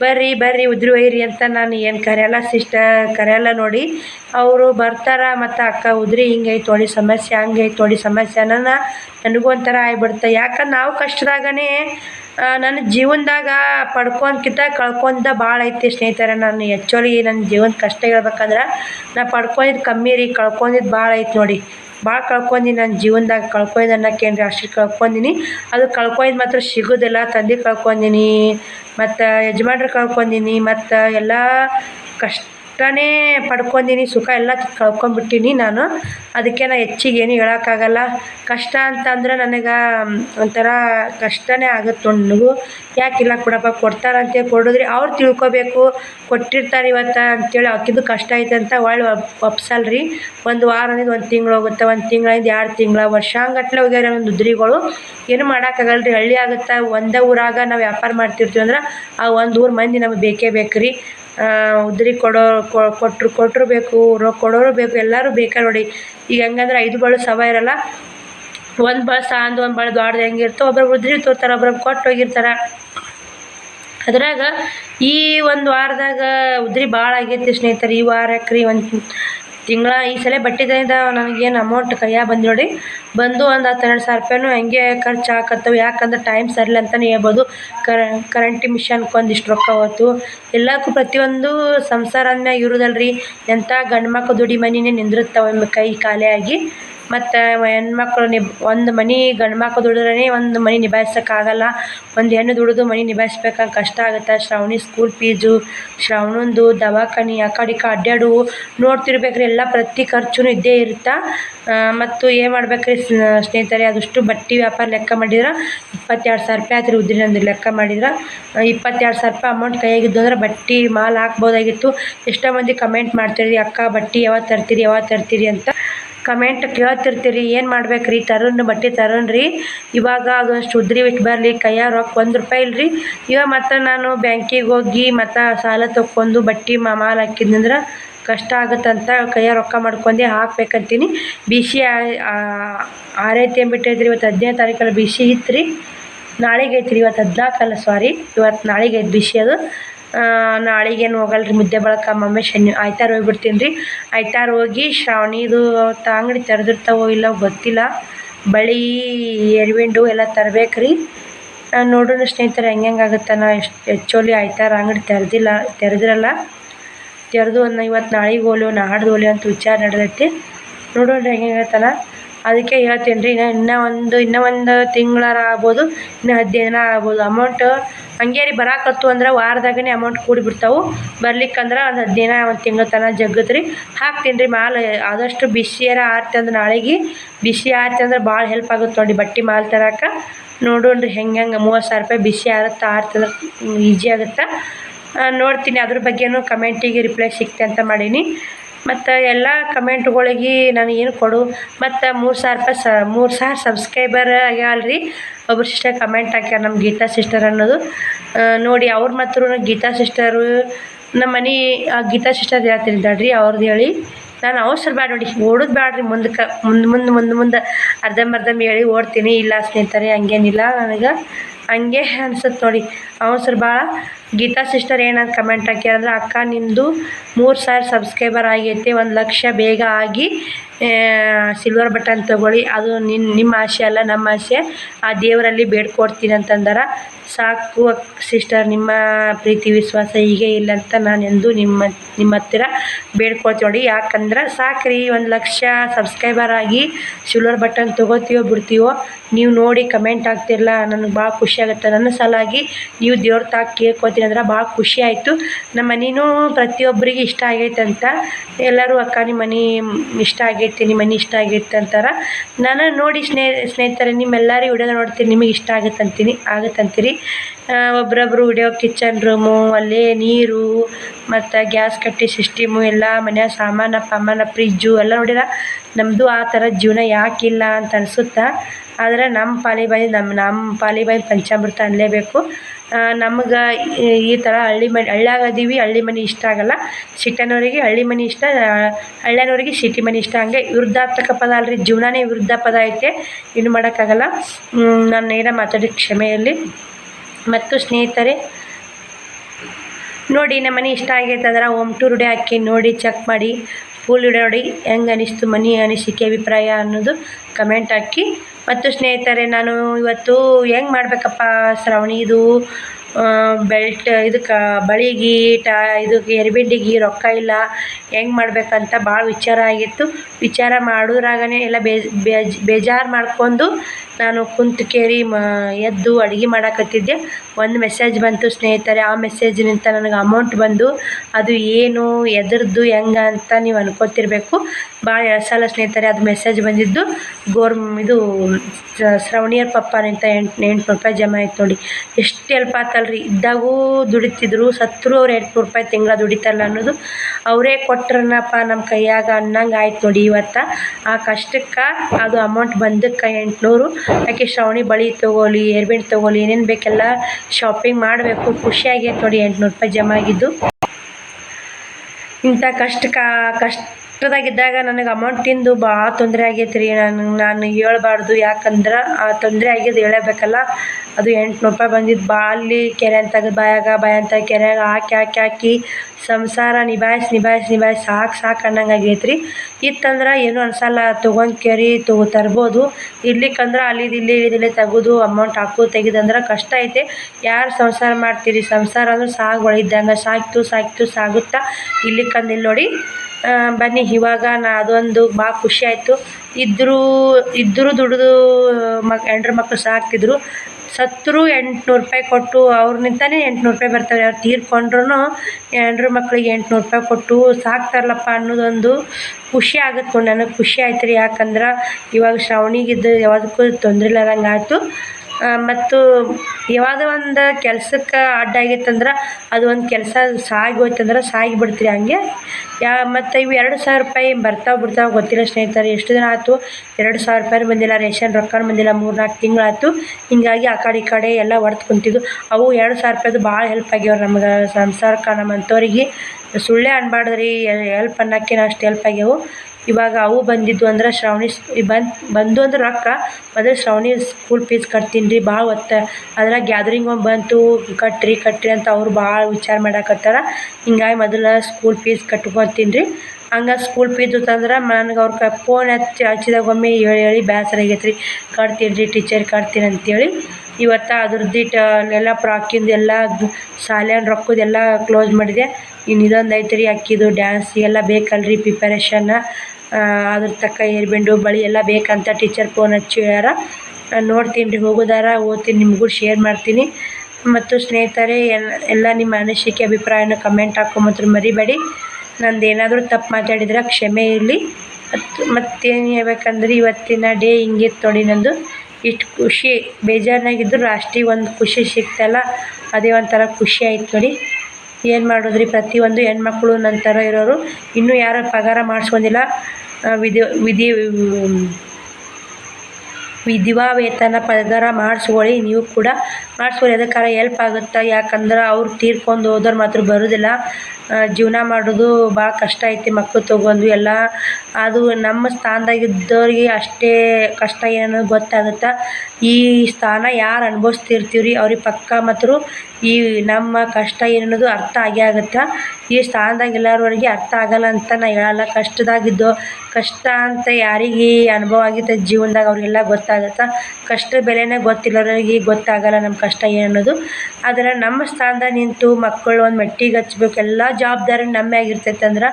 Speaker 1: ಬರ್ರಿ ಬರ್ರಿ ಉದ್ರಿ ಒಯ್ಯಿರಿ ಅಂತ ನಾನು ಏನು ಕರೆಯಲ್ಲ ಸಿಸ್ಟರ್, ಕರೆಯಲ್ಲ ನೋಡಿ. ಅವರು ಬರ್ತಾರ ಮತ್ತು ಅಕ್ಕ ಉದ್ರಿ ಹಿಂಗೈತೆ ನೋಡಿ ಸಮಸ್ಯೆ ಹಂಗೈತೆ ನೋಡಿ ಸಮಸ್ಯೆ ಅನ್ನೋಣ ನನಗೂ ಒಂಥರ ಆಗ್ಬಿಡುತ್ತೆ. ಯಾಕಂದ್ರೆ ನಾವು ಕಷ್ಟದಾಗನೇ ನನ್ನ ಜೀವನದಾಗ ಪಡ್ಕೊಂಡ್ಕಿಂತ ಕಳ್ಕೊಂಡ ಭಾಳ ಐತಿ ಸ್ನೇಹಿತರೆ. ನಾನು ಆ್ಯಕ್ಚುಲಿ ನನ್ನ ಜೀವನದ ಕಷ್ಟ ಹೇಳ್ಬೇಕಂದ್ರೆ ನಾ ಪಡ್ಕೊಂಡಿದ್ದು ಕಮ್ಮಿ ರೀ ಕಳ್ಕೊಂಡಿದ್ದು ಭಾಳ ಐತಿ ನೋಡಿ. ಭಾಳ ಕಳ್ಕೊಂಡಿನಿ ನನ್ನ ಜೀವನದಾಗ ಕಳ್ಕೊಂಡಿದ್ದು ಅನ್ನೋಕ್ಕೇನು ಅಷ್ಟು ಕಳ್ಕೊಂಡಿನಿ. ಅದು ಕಳ್ಕೊಂಡಿದ್ದು ಮಾತ್ರ ಸಿಗೋದಿಲ್ಲ, ತಂದೆ ಕಳ್ಕೊಂಡಿನಿ, ಮತ್ತು ಯಜಮಾನ್ರು ಕಳ್ಕೊಂಡಿನಿ, ಮತ್ತು ಎಲ್ಲ ಕಷ್ಟನೇ ಪಡ್ಕೊಂಡಿನಿ, ಸುಖ ಎಲ್ಲ ಕಳ್ಕೊಂಡ್ಬಿಟ್ಟಿನಿ ನಾನು. ಅದಕ್ಕೆ ನಾ ಹೆಚ್ಚಿಗೆ ಏನು ಹೇಳೋಕ್ಕಾಗಲ್ಲ. ಕಷ್ಟ ಅಂತಂದ್ರೆ ನನಗೆ ಒಂಥರ ಕಷ್ಟನೇ ಆಗುತ್ತೆ ನನಗು. ಯಾಕಿಲ್ಲ ಕೊಡಪ್ಪ ಕೊಡ್ತಾರಂತೆ ಕೊಡಿದ್ರೆ ಅವ್ರು ತಿಳ್ಕೊಬೇಕು. ಕೊಟ್ಟಿರ್ತಾರೆ ಇವತ್ತು ಅಂತೇಳಿ ಆಕಿದು ಕಷ್ಟ ಐತೆ ಅಂತ ಒಳ್ಳೆ ಒಪ್ಸಲ್ರಿ. ಒಂದು ವಾರ ಅನ್ನೋದು ಒಂದು ತಿಂಗಳು ಹೋಗುತ್ತೆ, ಒಂದು ತಿಂಗಳಿಂದ ಎರಡು ತಿಂಗಳ. ವರ್ಷಾಂಗಟ್ಲೆ ಹೋಗ್ಯಾರ ಒಂದು ಉದ್ರಿಗಳು. ಏನು ಮಾಡೋಕ್ಕಾಗಲ್ಲ ರೀ ಹಳ್ಳಿ ಆಗುತ್ತೆ? ಒಂದೇ ಊರಾಗ ನಾವು ವ್ಯಾಪಾರ ಮಾಡ್ತಿರ್ತೀವಿ ಅಂದ್ರೆ ಆ ಒಂದು ಊರು ಮಂದಿ ನಮಗೆ ಬೇಕೇ ಬೇಕು ರೀ ಉದ್ರಿ ಕೊಡೋ ಕೊಟ್ಟರು ಕೊಟ್ಟರು ಬೇಕು ರೊಕ್ಕ ಕೊಡೋರು ಬೇಕು, ಎಲ್ಲರೂ ಬೇಕಾ ನೋಡಿ. ಈಗ ಹೆಂಗಂದ್ರೆ ಐದು ಬಳು ಸವ ಇರಲ್ಲ. ಒಂದು ಬಳ ಸಾಂದು, ಒಂದು ಬಳ ದೊಡ್ದು ಹೆಂಗಿರ್ತೋ ಒಬ್ಬರು ಉದ್ರಿ ತೋರ್ತಾರೆ, ಒಬ್ರು ಕೊಟ್ಟು ಹೋಗಿರ್ತಾರೆ. ಅದ್ರಾಗ ಈ ಒಂದು ವಾರದಾಗ ಉದ್ರಿ ಭಾಳ ಆಗೈತಿ ಸ್ನೇಹಿತರೆ. ಈ ವಾರಕ್ಕೆ ರೀ ಒಂದು ತಿಂಗಳ ಈ ಸಲ ಬಟ್ಟೆದಿಂದ ನನಗೇನು ಅಮೌಂಟ್ ಕೈಯಾಗ ಬಂದು ನೋಡಿ. ಬಂದು ಒಂದು ಹತ್ತು ಹನ್ನೆರಡು ಸಾವಿರ ರೂಪಾಯಿನೂ ಹಂಗೆ ಖರ್ಚು ಹಾಕತ್ತವು ಯಾಕಂದ್ರೆ ಟೈಮ್ ಸರಿಲ್ಲ ಅಂತಲೇ ಹೇಳ್ಬೋದು. ಕರ ಕರೆಂಟಿ ಮಿಷನ್ಗೆ ಒಂದಿಷ್ಟು ರೊಕ್ಕ ಹೋಯ್ತು. ಎಲ್ಲಕ್ಕೂ ಪ್ರತಿಯೊಂದು ಸಂಸಾರ ಅಂದ್ಮ್ಯಾಗ ರೀ ಎಂಥ ಗಂಡು ಮಕ್ಕಳು ದುಡಿ ಮನಿನೇ ನಿಂದಿರ್ತಾವೆ ಕೈ ಖಾಲಿಯಾಗಿ ಮತ್ತು ಹೆಣ್ಮಕ್ಳು ನಿಬ್ ಒಂದು ಮನೆ ಗಂಡು ಮಕ್ಳು ದುಡಿದ್ರೇ ಒಂದು ಮನೆ ನಿಭಾಯಿಸೋಕ್ಕಾಗಲ್ಲ. ಒಂದು ಹೆಣ್ಣು ದುಡಿದು ಮನೆ ನಿಭಾಯಿಸ್ಬೇಕಂದ್ರೆ ಕಷ್ಟ ಆಗುತ್ತೆ. ಶ್ರಾವಣಿ ಸ್ಕೂಲ್ ಫೀಸು ಶ್ರಾವಣಂದು ದವಾಖಾನೆ ಆ ಕಡೆ ಈ ಕಡೆ ಅಡ್ಡಾಡು ನೋಡ್ತಿರ್ಬೇಕು ರೀ ಎಲ್ಲ ಪ್ರತಿ ಖರ್ಚು ಇದ್ದೇ ಇರುತ್ತೆ. ಮತ್ತು ಏನು ಮಾಡ್ಬೇಕ್ರಿ ಸ್ನೇಹಿತರೆ, ಅದಷ್ಟು ಬಟ್ಟೆ ವ್ಯಾಪಾರ ಲೆಕ್ಕ ಮಾಡಿದ್ರೆ ಇಪ್ಪತ್ತೆರಡು ಸಾವಿರ ರೂಪಾಯಿ ಆಯ್ತು ಉದ್ರಿ ನಂದು ಲೆಕ್ಕ ಮಾಡಿದ್ರೆ. ಇಪ್ಪತ್ತೆರಡು ಸಾವಿರ ರೂಪಾಯಿ ಅಮೌಂಟ್ ಕೈಯಾಗಿದ್ದು ಅಂದ್ರೆ ಬಟ್ಟೆ ಮಾಲ್ ಹಾಕ್ಬೋದಾಗಿತ್ತು. ಎಷ್ಟೋ ಮಂದಿ ಕಮೆಂಟ್ ಮಾಡ್ತೀರಿ, ಅಕ್ಕ, ಬಟ್ಟೆ ಯಾವಾಗ ತರ್ತೀರಿ ಯಾವಾಗ ತರ್ತೀರಿ ಅಂತ. ಕಮೆಂಟ್ ಕೇಳ್ತಿರ್ತೀರಿ, ಏನು ಮಾಡ್ಬೇಕು ರೀ ತರೋನ್ ಬಟ್ಟೆ ರೀ ಇವಾಗ ಅದು ಅಷ್ಟು ಉದ್ರಿ ಬಿಟ್ಟು ಬರಲಿ, ಕೈಯಾಗ ರೊಕ್ಕ ಒಂದು ರೂಪಾಯಿ ಇಲ್ರಿ. ಇವಾಗ ಮತ್ತೆ ನಾನು ಬ್ಯಾಂಕಿಗೆ ಹೋಗಿ ಮತ್ತೆ ಸಾಲ ತೊಗೊಂಡು ಬಟ್ಟೆ ಮಾಲ್ ಹಾಕಿದ್ನಂದ್ರೆ ಕಷ್ಟ ಆಗುತ್ತಂತ ಕೈಯಾಗ ರೊಕ್ಕ ಮಾಡ್ಕೊಂಡೆ ಹಾಕ್ಬೇಕಂತೀನಿ. ಬಿಸಿ ಆರೈತಿ ಅಂದ್ಬಿಟ್ಟೈತ್ರಿ ಇವತ್ತು ಹದಿನೈದು ತಾರೀಕಲ್ಲ ಬಿಸಿ ಇತ್ತು ರೀ ನಾಳೆಗೆ ಐತ್ರಿ, ಇವತ್ತು ಹದಿನಾಲ್ಕಲ್ಲ ಸಾರಿ ಇವತ್ತು ನಾಳೆಗೆ ಐತೆ ಬಿಸಿ ಅದು. ನಾಳೆಗೇನು ಹೋಗಲ್ಲ ರೀ ಮುದ್ದೆ ಬಳಕ ಮಮ್ಮಿ ಶನಿ, ಆಯ್ತಾರ ಹೋಗ್ಬಿಡ್ತೀನಿ ರೀ ಆಯ್ತಾರ ಹೋಗಿ ಶ್ರಾವಣಿದು ತ ಅಂಗಡಿ ತೆರೆದಿರ್ತಾವೋ ಇಲ್ಲ ಗೊತ್ತಿಲ್ಲ. ಬಳಿ ಎರ್ವಿಂಡು ಎಲ್ಲ ತರಬೇಕು ರೀ ನೋಡೋಣ ಸ್ನೇಹಿತರೆ ಹೆಂಗೆ ಹೆಂಗೆ ಆಗುತ್ತಾನ ಎಷ್ಟು ಆಯ್ತಾರ ಆಯ್ತಾರ, ಅಂಗಡಿ ತೆರೆದಿಲ್ಲ, ತೆರೆದಿರಲ್ಲ. ತೆರೆದು ಒಂದು ಇವತ್ತು ನಾಳೆಗೆ ಹೋಗ್ಲಿ ನಾಡ್ದು ಹೋಗ್ಲಿ ಅಂತ ವಿಚಾರ ನಡೆದೈತಿ. ನೋಡೋಣ ಹೆಂಗೆ ಆಗತ್ತಲ್ಲ ಅದಕ್ಕೆ ಹೇಳ್ತೀನಿ ರೀ ಇನ್ನೂ ಇನ್ನೂ ಒಂದು ಇನ್ನೂ ಒಂದು ತಿಂಗಳಾರ ಆಗ್ಬೋದು, ಇನ್ನೂ ಹದಿನೈದು ದಿನ ಆಗ್ಬೋದು. ಅಮೌಂಟು ಹಂಗೆ ರೀ ಬರಾಕತ್ತು ಅಂದ್ರೆ ವಾರದಾಗನೇ ಅಮೌಂಟ್ ಕೂಡಿ ಬಿಡ್ತಾವೆ. ಬರ್ಲಿಕ್ಕಂದ್ರೆ ಒಂದು ಹದಿನೈದು ದಿನ ಒಂದು ತಿಂಗಳ ತನಕ ಜಗ್ಗತ್ರಿ. ಹಾಕ್ತೀನಿ ರೀ ಮಾಲ್, ಆದಷ್ಟು ಬಿಸಿಯಾರ ಆರ್ತಿ ಅಂದ್ರೆ ನಾಳೆಗೆ. ಬಿಸಿ ಆರ್ತಿ ಅಂದ್ರೆ ಭಾಳ ಹೆಲ್ಪ್ ಆಗುತ್ತೆ ನೋಡಿ ಬಟ್ಟೆ ಮಾಲ್ ತರಕ. ನೋಡೋಣ ರೀ ಹೆಂಗೆ ಹೆಂಗೆ ಮೂವತ್ತು ಸಾವಿರ ರೂಪಾಯಿ ಬಿಸಿ ಆರುತ್ತೆ, ಆರ್ತಿ ಅಂದ್ರೆ ಈಜಿ ಆಗುತ್ತೆ. ನೋಡ್ತೀನಿ. ಅದ್ರ ಬಗ್ಗೆನೂ ಕಮೆಂಟಿಗೆ ರಿಪ್ಲೈ ಸಿಕ್ತೆ ಅಂತ ಮಾಡೀನಿ. ಮತ್ತು ಎಲ್ಲ ಕಮೆಂಟ್ಗಳಿಗೆ ನಾನು ಏನು ಕೊಡು. ಮತ್ತು ಮೂರು ಸಾವಿರ ರೂಪಾಯಿ ಸ, ಮೂರು ಸಾವಿರ ಸಬ್ಸ್ಕ್ರೈಬರ್ ಆಗ್ಯಾವಲ್ಲ ರೀ ಒಬ್ರು ಸಿಸ್ಟರ್ ಕಮೆಂಟ್ ಹಾಕ್ಯಾರ ನಮ್ಮ ಗೀತಾ ಸಿಸ್ಟರ್ ಅನ್ನೋದು. ನೋಡಿ ಅವ್ರ ಮಾತ್ರ ಗೀತಾ ಸಿಸ್ಟರು ನಮ್ಮ ಮನೆ, ಆ ಗೀತಾ ಸಿಸ್ಟರ್ ಹೇಳ್ತೀನಿ ತಡ್ರಿ ಅವ್ರದ್ದು ಹೇಳಿ. ನಾನು ಅವಸರ ಬೇಡ ನೋಡಿ, ಓಡೋದು ಬೇಡ್ರಿ ಮುಂದಕ್ಕೆ ಮುಂದೆ ಮುಂದೆ ಮುಂದೆ ಮುಂದೆ ಅರ್ಧಂಬರ್ಧಂಬ ಹೇಳಿ ಓಡ್ತೀನಿ, ಇಲ್ಲ ಸ್ನೇಹಿತರೆ, ಹಂಗೇನಿಲ್ಲ ನನಗೆ. ಹಂಗೆ ಅನ್ಸುತ್ತೆ ನೋಡಿ. ಅವಸರ ಭಾಳ ಗೀತಾ ಸಿಸ್ಟರ್ ಏನಂತ ಕಮೆಂಟ್ ಹಾಕ್ಯಾರ ಅಂದ್ರೆ ಅಕ್ಕ ನಿಮ್ಮದು ಮೂರು ಸಾವಿರ ಸಬ್ಸ್ಕ್ರೈಬರ್ ಆಗೈತೆ, ಒಂದು ಲಕ್ಷ ಬೇಗ ಆಗಿ ಸಿಲ್ವರ್ ಬಟನ್ ತೊಗೊಳ್ಳಿ. ಅದು ನಿನ್ನ ನಿಮ್ಮ ಆಸೆ ಅಲ್ಲ ನಮ್ಮ ಆಸೆ. ಆ ದೇವರಲ್ಲಿ ಬೇಡ್ಕೊಡ್ತೀನಿ ಅಂತಂದ್ರೆ. ಸಾಕು ಸಿಸ್ಟರ್ ನಿಮ್ಮ ಪ್ರೀತಿ, ವಿಶ್ವಾಸ ಹೀಗೆ ಇಲ್ಲ ಅಂತ ನಾನು ಎಂದು ನಿಮ್ಮ ನಿಮ್ಮ ಹತ್ತಿರ ಬೇಡ್ಕೊಳ್ತೀನಿ ನೋಡಿ. ಯಾಕಂದ್ರೆ ಸಾಕ್ರಿ, ಒಂದು ಲಕ್ಷ ಸಬ್ಸ್ಕ್ರೈಬರ್ ಆಗಿ ಸಿಲ್ವರ್ ಬಟನ್ ತೊಗೋತೀವೋ ಬಿಡ್ತೀವೋ ನೀವು ನೋಡಿ ಕಮೆಂಟ್ ಆಗ್ತಿರಲ್ಲ ನನಗೆ ಭಾಳ ಖುಷಿ ಆಗುತ್ತೆ. ನನ್ನ ಸಲಾಗಿ ನೀವು ದೇವ್ರ ತಾಕ ಕೇಳ್ಕೊತೀನಿ ಅಂದ್ರೆ ಭಾಳ ಖುಷಿ ಆಯಿತು. ನಮ್ಮ ಮನೆಯೂ ಪ್ರತಿಯೊಬ್ಬರಿಗೆ ಇಷ್ಟ ಆಗೈತೆ ಅಂತ. ಎಲ್ಲರೂ ಅಕ್ಕ ನಿಮ್ಮ ಮನೆ ಇಷ್ಟ ಆಗೈತೆ, ನಿಮ್ಮ ಮನೆ ಇಷ್ಟ ಆಗೈತೆ ಅಂತಾರೆ. ನಾನು ನೋಡಿ ಸ್ನೇಹ ಸ್ನೇಹಿತರೆ ನಿಮ್ಮೆಲ್ಲರೂ ವಿಡಿಯೋ ನೋಡ್ತೀನಿ, ನಿಮಗೆ ಇಷ್ಟ ಆಗುತ್ತೆ ಅಂತೀನಿ, ಆಗುತ್ತೆ ಅಂತೀರಿ. ಒಬ್ರೊಬ್ರು ವಿಡಿಯೋ ಕಿಚನ್ ರೂಮು, ಅಲ್ಲೇ ನೀರು, ಮತ್ತು ಗ್ಯಾಸ್ ಕಟ್ಟಿ ಸಿಸ್ಟಿಮು, ಎಲ್ಲ ಮನೆಯ ಸಾಮಾನು ಪಾಮಾನ ಫ್ರಿಜ್ಜು ಎಲ್ಲ ನೋಡಿರ. ನಮ್ಮದು ಆ ಥರ ಜೀವನ ಯಾಕಿಲ್ಲ ಅಂತ ಅನ್ಸುತ್ತೆ? ಆದರೆ ನಮ್ಮ ಪಾಲಿ ಬಾಯಿ ನಮ್ಮ ನಮ್ಮ ಪಾಲಿ ಬಾಯಿ ಪಂಚಾಮೃತ ಅನ್ನಲೇಬೇಕು ನಮ್ಗೆ ಈ ಥರ ಹಳ್ಳಿ ಮನೆ ಹಳ್ಳಿಯಾಗದೀವಿ ಹಳ್ಳಿ ಮನೆ ಇಷ್ಟ ಆಗಲ್ಲ. ಸಿಟಿನವ್ರಿಗೆ ಹಳ್ಳಿ ಮನೆ ಇಷ್ಟ ಹಳ್ಳ್ಯಾನವ್ರಿಗೆ ಸಿಟಿ ಮನೆ ಇಷ್ಟ. ಹಂಗೆ ವಿರುದ್ಧಾರ್ಥಕ ಪದ ಅಲ್ರಿ, ಜೀವನನೇ ವಿರುದ್ಧ ಪದ ಐತೆ. ಇನ್ನು ಮಾಡೋಕ್ಕಾಗಲ್ಲ. ನಾನು ಏನೋ ಮಾತಾಡಿ ಕ್ಷಮೆಯಲ್ಲಿ. ಮತ್ತು ಸ್ನೇಹಿತರೆ, ನೋಡಿ, ನಮ್ಮ ಮನೆ ಇಷ್ಟ ಆಗೈತೆ ಅಂದ್ರೆ ಹೋಮ್ ಟೂರ್ ಡೇ ಹಾಕಿ ನೋಡಿ ಚೆಕ್ ಮಾಡಿ. ಫುಲ್ ನೋಡಿ, ಹೆಂಗೆ ಅನಿಸ್ತು, ಮನೆ ಅನಿಸಿಕೆ, ಅಭಿಪ್ರಾಯ ಅನ್ನೋದು ಕಮೆಂಟ್ ಹಾಕಿ. ಮತ್ತು ಸ್ನೇಹಿತರೆ ನಾನು ಇವತ್ತು ಹೆಂಗೆ ಮಾಡಬೇಕಪ್ಪ ಶ್ರಾವಣಿದು ಬೆಲ್ಟ್, ಇದಕ್ಕೆ ಬಳಿಗೆ ಟಾ, ಇದಕ್ಕೆ ಎರಿಬಿಂಡಿಗೆ ರೊಕ್ಕ ಇಲ್ಲ, ಹೆಂಗೆ ಮಾಡ್ಬೇಕಂತ ಭಾಳ ವಿಚಾರ ಆಗಿತ್ತು. ವಿಚಾರ ಮಾಡೋದ್ರಾಗನೇ ಎಲ್ಲ ಬೇಜಾರು ಮಾಡ್ಕೊಂಡು ನಾನು ಕುಂತು ಕೇರಿ, ಮ, ಎದ್ದು ಅಡುಗೆ ಮಾಡಕತ್ತಿದ್ದೆ. ಒಂದು ಮೆಸೇಜ್ ಬಂತು, ಸ್ನೇಹಿತರೆ, ಆ ಮೆಸೇಜಿನಿಂದ ನನಗೆ ಅಮೌಂಟ್ ಬಂದು, ಅದು ಏನು, ಎದ್ರದ್ದು ಹೆಂಗೆ ಅಂತ ನೀವು ಅನ್ಕೋತಿರ್ಬೇಕು. ಭಾಳ ಎಳಸಲ್ಲ ಸಲ ಸ್ನೇಹಿತರೆ, ಅದು ಮೆಸೇಜ್ ಬಂದಿದ್ದು. ಗೋರ್, ಇದು ಶ್ರವಣಿಯರ ಪಪ್ಪನಿಂದ ಎಂಟು, ಎಂಟುನೂರು ರೂಪಾಯಿ ಜಮಾ ಆಯ್ತು ನೋಡಿ. ಎಷ್ಟು ಹೆಲ್ಪ್ ಆತಲ್ರಿ ಇದ್ದಾಗೂ ದುಡಿತಿದ್ರು. ಸತ್ರು ಅವ್ರು ನೂರು ರೂಪಾಯಿ ತಿಂಗಳ ದುಡಿತಾರಲ್ಲ ಅನ್ನೋದು ಅವರೇ ಕೊಟ್ರನಪ್ಪ ನಮ್ಮ ಕೈಯಾಗ ಅನ್ನಂಗೆ ಆಯ್ತು ನೋಡಿ ಇವತ್ತು. ಆ ಕಷ್ಟಕ್ಕೆ ಅದು ಅಮೌಂಟ್ ಬಂದಕ್ಕೆ ಎಂಟುನೂರು. ಆಕೆ ಶ್ರಾವಣಿ ಬಳಿ ತೊಗೊಳ್ಳಿ ಏರ್ಬೆಂಡ್ ತೊಗೊಳ್ಳಿ, ಏನೇನು ಬೇಕೆಲ್ಲ ಶಾಪಿಂಗ್ ಮಾಡಬೇಕು. ಖುಷಿಯಾಗೈತೆ ನೋಡಿ ಎಂಟ್ನೂರು ರೂಪಾಯಿ ಜಮಾ ಆಗಿದ್ದು. ಇಂಥ ಕಷ್ಟ ಕಾ ಕಷ್ಟದಾಗಿದ್ದಾಗ ನನಗೆ ಅಮೌಂಟಿಂದು ಭಾಳ ತೊಂದರೆ ಆಗೈತೆ ರೀ ನಾನು ನಾನು ಹೇಳ್ಬಾರ್ದು, ಯಾಕಂದ್ರೆ ಆ ತೊಂದರೆ ಆಗಿದ್ದು ಹೇಳಬೇಕಲ್ಲ? ಅದು ಎಂಟ್ನೂರು ರೂಪಾಯಿ ಬಂದಿದ್ದು ಬಾ, ಅಲ್ಲಿ ಕೆರೆ ಅಂತ ತೆಗ್ದು ಬಾಯಾಗ, ಬಾಯ ಅಂತ ಕೆರೆಯಾಗ ಹಾಕಿ ಹಾಕಿ ಹಾಕಿ ಸಂಸಾರ ನಿಭಾಯಿಸಿ ನಿಭಾಯಿಸಿ ನಿಭಾಯಿಸಿ, ಸಾಕು ಸಾಕು ಅನ್ನಂಗೆ ಆಗೈತೆ ರೀ ಇತ್ತಂದ್ರೆ ಏನೂ ಅನ್ಸಲ್ಲ, ತೊಗೊಂಡು ಕೇರಿ ತಗೋ ತರ್ಬೋದು. ಇರ್ಲಿಕ್ಕಂದ್ರೆ ಅಲ್ಲಿದು ಇಲ್ಲಿ ಇಲ್ಲಿದು ಇಲ್ಲಿ ತೆಗ್ದು ಅಮೌಂಟ್ ಹಾಕು, ತೆಗೆದಂದ್ರೆ ಕಷ್ಟ ಐತೆ. ಯಾರು ಸಂಸಾರ ಮಾಡ್ತೀರಿ? ಸಂಸಾರ ಅಂದ್ರೆ ಸಾಗುವಳಿ ಇದ್ದಂಗೆ, ಸಾಕ್ತು ಸಾಕ್ತು, ಸಾಗುತ್ತಾ? ಇಲ್ಲಿಕ್ಕಂದಿಲ್ಲ ನೋಡಿ. ಬನ್ನಿ, ಇವಾಗ ನಾ ಅದೊಂದು ಭಾಳ ಖುಷಿ ಆಯಿತು. ಇದ್ದರೂ ಇದ್ದರೂ ದುಡಿದು ಮಕ್ ಹೆಂಡ್ರ ಮಕ್ಕಳು ಸಾಕ್ತಿದ್ರು. ಸತ್ತರೂ ಎಂಟುನೂರು ರೂಪಾಯಿ ಕೊಟ್ಟು, ಅವ್ರನಿಂದನೇ ಎಂಟ್ನೂರು ರೂಪಾಯಿ ಬರ್ತಾರೆ ಅವ್ರು ತೀರ್ಕೊಂಡ್ರೂ ಹೆಂಡ್ರ ಮಕ್ಳಿಗೆ ಎಂಟ್ನೂರು ರೂಪಾಯಿ ಕೊಟ್ಟು ಸಾಕ್ತಾರಲ್ಲಪ್ಪ ಅನ್ನೋದೊಂದು ಖುಷಿ ಆಗುತ್ತೆ, ನನಗೆ ಖುಷಿ ಆಯ್ತು ರೀ. ಯಾಕಂದ್ರೆ ಇವಾಗ ಶ್ರಾವಣಿಗಿದ್ದು ಯಾವುದಕ್ಕೂ ತೊಂದರೆ ಇಲ್ಲದಂಗೆ ಆಯಿತು. ಮತ್ತು ಯಾವುದೋ ಒಂದು ಕೆಲ್ಸಕ್ಕೆ ಅಡ್ಡ ಆಗಿತ್ತಂದ್ರೆ ಅದು ಒಂದು ಕೆಲಸ ಸಾಗಿ ಹೋಯ್ತಂದ್ರೆ ಸಾಗಿ ಬಿಡ್ತೀರಿ ಹಂಗೆ. ಯಾ, ಮತ್ತು ಇವು ಎರಡು ಸಾವಿರ ರೂಪಾಯಿ ಬರ್ತಾವೆ ಬಿಡ್ತಾವೆ ಗೊತ್ತಿಲ್ಲ ಸ್ನೇಹಿತರೆ, ಎಷ್ಟು ದಿನ ಆಯ್ತು? ಎರಡು ಸಾವಿರ ರೂಪಾಯಿ ಬಂದಿಲ್ಲ, ರೇಷನ್ ರೊಕ್ಕನೂ ಬಂದಿಲ್ಲ ಮೂರು ನಾಲ್ಕು ತಿಂಗಳಾಯ್ತು ಹಿಂಗಾಗಿ ಆ ಕಡೆ ಈ ಕಡೆ ಎಲ್ಲ ಹೊರ್ತು ಕುಂತಿದ್ದು. ಅವು ಎರಡು ಸಾವಿರ ರೂಪಾಯಿದು ಭಾಳ ಹೆಲ್ಪ್ ಆಗ್ಯಾವ ನಮ್ಗೆ ಸಂಸಾರಕ್ಕೆ ನಮ್ಮಂಥವ್ರಿಗೆ ಸುಳ್ಳೇ ಅನ್ಬಾರ್ದು ರೀ ಹೆಲ್ಪ್ ಅನ್ನೋಕ್ಕೇನು ಅಷ್ಟು ಹೆಲ್ಪ್ ಆಗ್ಯಾವು. ಇವಾಗ ಅವು ಬಂದಿದ್ದು ಅಂದ್ರೆ ಶ್ರಾವಣಿ ಬಂದು ಬಂದು ಅಂದ್ರೆ ರೊಕ್ಕ ಮೊದಲು ಶ್ರಾವಣಿ ಸ್ಕೂಲ್ ಫೀಸ್ ಕಟ್ತೀನಿ ರೀ ಭಾಳ ಒತ್ತ ಅದ್ರಾಗ ಗ್ಯಾದರಿಂಗ್ ಒಂದು ಬಂತು ಕಟ್ಟಿರಿ ಕಟ್ರಿ ಅಂತ ಅವ್ರು ಭಾಳ ವಿಚಾರ ಮಾಡಾಕತ್ತಾರ. ಹಿಂಗಾಗಿ ಮೊದಲು ಸ್ಕೂಲ್ ಫೀಸ್ ಕಟ್ಕೊತೀನಿ ರೀ ಹಂಗೆ ಸ್ಕೂಲ್ ಫೀಸ್ ತಂದ್ರೆ ನನಗೆ ಅವ್ರ ಕ ಫೋನ್ ಹಚ್ಚಿ ಹಚ್ಚಿದಾಗ ಒಮ್ಮೆ ಹೇಳಿ ಹೇಳಿ ಬೇಸರ ಆಗೈತೆ ರೀ ಕಟ್ತೀನಿ ರೀ ಟೀಚರ್ ಕಟ್ತೀನಿ ಅಂತೇಳಿ ಇವತ್ತು ಅದ್ರದ್ದು ಎಲ್ಲ ಪ್ರಾಕಿಂದು ಎಲ್ಲ ಶಾಲ್ಯಾನ ರೊಕ್ಕದೆಲ್ಲ ಕ್ಲೋಸ್ ಮಾಡಿದೆ. ಇನ್ನು ಇದೊಂದು ಐತೆ ರೀ ಅಕ್ಕಿದು ಡ್ಯಾನ್ಸಿಗೆಲ್ಲ ಬೇಕಲ್ರಿ ಪ್ರಿಪರೇಷನ್ನ ಅದ್ರ ತಕ್ಕ ಏರ್ಬೆಂಡು, ಬಳಿ ಎಲ್ಲ ಬೇಕಂತ ಟೀಚರ್ ಫೋನ್ ಹಚ್ಚಿ ಹೇಳ್ಯಾರ. ನೋಡ್ತೀನಿ ರೀ ಹೋಗೋದಾರ, ಓದ್ತೀನಿ, ನಿಮಗೂ ಶೇರ್ ಮಾಡ್ತೀನಿ. ಮತ್ತು ಸ್ನೇಹಿತರೆ, ಎಲ್ಲ ಎಲ್ಲ ನಿಮ್ಮ ಅನಿಸಿಕೆ, ಅಭಿಪ್ರಾಯನ ಕಮೆಂಟ್ ಹಾಕೊಂಬತ್ರ ಮರಿಬೇಡಿ. ನಂದು ಏನಾದರೂ ತಪ್ಪು ಮಾತಾಡಿದ್ರೆ ಕ್ಷಮೆ ಇರಲಿ. ಮತ್ತು ಮತ್ತೇನು ಹೇಳ್ಬೇಕಂದ್ರೆ ಇವತ್ತಿನ ಡೇ ಹಿಂಗಿತ್ತು ನೋಡಿ ನಂದು. ಇಷ್ಟು ಖುಷಿ ಬೇಜಾರಿನಾಗಿದ್ರು ಅಷ್ಟೇ ಒಂದು ಖುಷಿ ಸಿಕ್ತಲ್ಲ, ಅದೇ ಒಂಥರ ಖುಷಿ ಆಯ್ತು ನೋಡಿ. ಏನು ಮಾಡೋದ್ರಿ? ಪ್ರತಿಯೊಂದು ಹೆಣ್ಮಕ್ಳು ನನ್ನ ಥರ ಇರೋರು. ಇನ್ನೂ ಯಾರು ಪಗಾರ ಮಾಡಿಸ್ಕೊಂಡಿಲ್ಲ. ವಿಧಿ ವಿಧಿ ವಿಧವಾ ವೇತನ ಪಗಾರ ಮಾಡಿಸ್ಕೊಳ್ಳಿ ನೀವು ಕೂಡ ಮಾಡಿಸ್ಕೊಳ್ಳಿ ಅದಕ್ಕಾರ ಹೆಲ್ಪ್ ಆಗುತ್ತೆ. ಯಾಕಂದ್ರೆ ಅವ್ರು ತೀರ್ಕೊಂಡು ಹೋದವ್ರು ಮಾತ್ರ ಬರೋದಿಲ್ಲ. ಜೀವನ ಮಾಡೋದು ಭಾಳ ಕಷ್ಟ ಐತಿ ಮಕ್ಕಳು ತೊಗೊಂಡು ಎಲ್ಲ. ಅದು ನಮ್ಮ ಸ್ಥಾನದಾಗಿದ್ದವ್ರಿಗೆ ಅಷ್ಟೇ ಕಷ್ಟ ಏನೋ ಗೊತ್ತಾಗುತ್ತೆ? ಈ ಸ್ಥಾನ ಯಾರು ಅನುಭವಿಸ್ತಿರ್ತೀವಿ ರೀ ಅವ್ರಿಗೆ ಪಕ್ಕ ಮಾತ್ರ ಈ ನಮ್ಮ ಕಷ್ಟ ಏನೋದು ಅರ್ಥ ಆಗೇ ಆಗುತ್ತೆ? ಈ ಸ್ಥಾನದಾಗ ಎಲ್ಲರವರೆಗೆ ಅರ್ಥ ಆಗಲ್ಲ ಅಂತ ನಾ ಹೇಳಲ್ಲ. ಕಷ್ಟದಾಗಿದ್ದು ಕಷ್ಟ ಅಂತ ಯಾರಿಗೆ ಅನುಭವ ಆಗಿತ್ತು ಜೀವನದಾಗ ಅವರಿಗೆಲ್ಲ ಗೊತ್ತಾಗುತ್ತೆ. ಕಷ್ಟದ ಬೆಲೆನೇ ಗೊತ್ತಿಲ್ಲವ್ರಿಗೆ ಗೊತ್ತಾಗಲ್ಲ ನಮ್ಮ ಕಷ್ಟ ಏನು ಅನ್ನೋದು. ಆದರೆ ನಮ್ಮ ಸ್ಥಾನದಾಗ ನಿಂತು ಮಕ್ಕಳು ಒಂದು ಮೆಟ್ಟಿಗೆ ಹಚ್ಬೇಕು, ಎಲ್ಲ ಜವಾಬ್ದಾರಿ ನಮ್ಮ ಆಗಿರ್ತೈತೆ ಅಂದ್ರೆ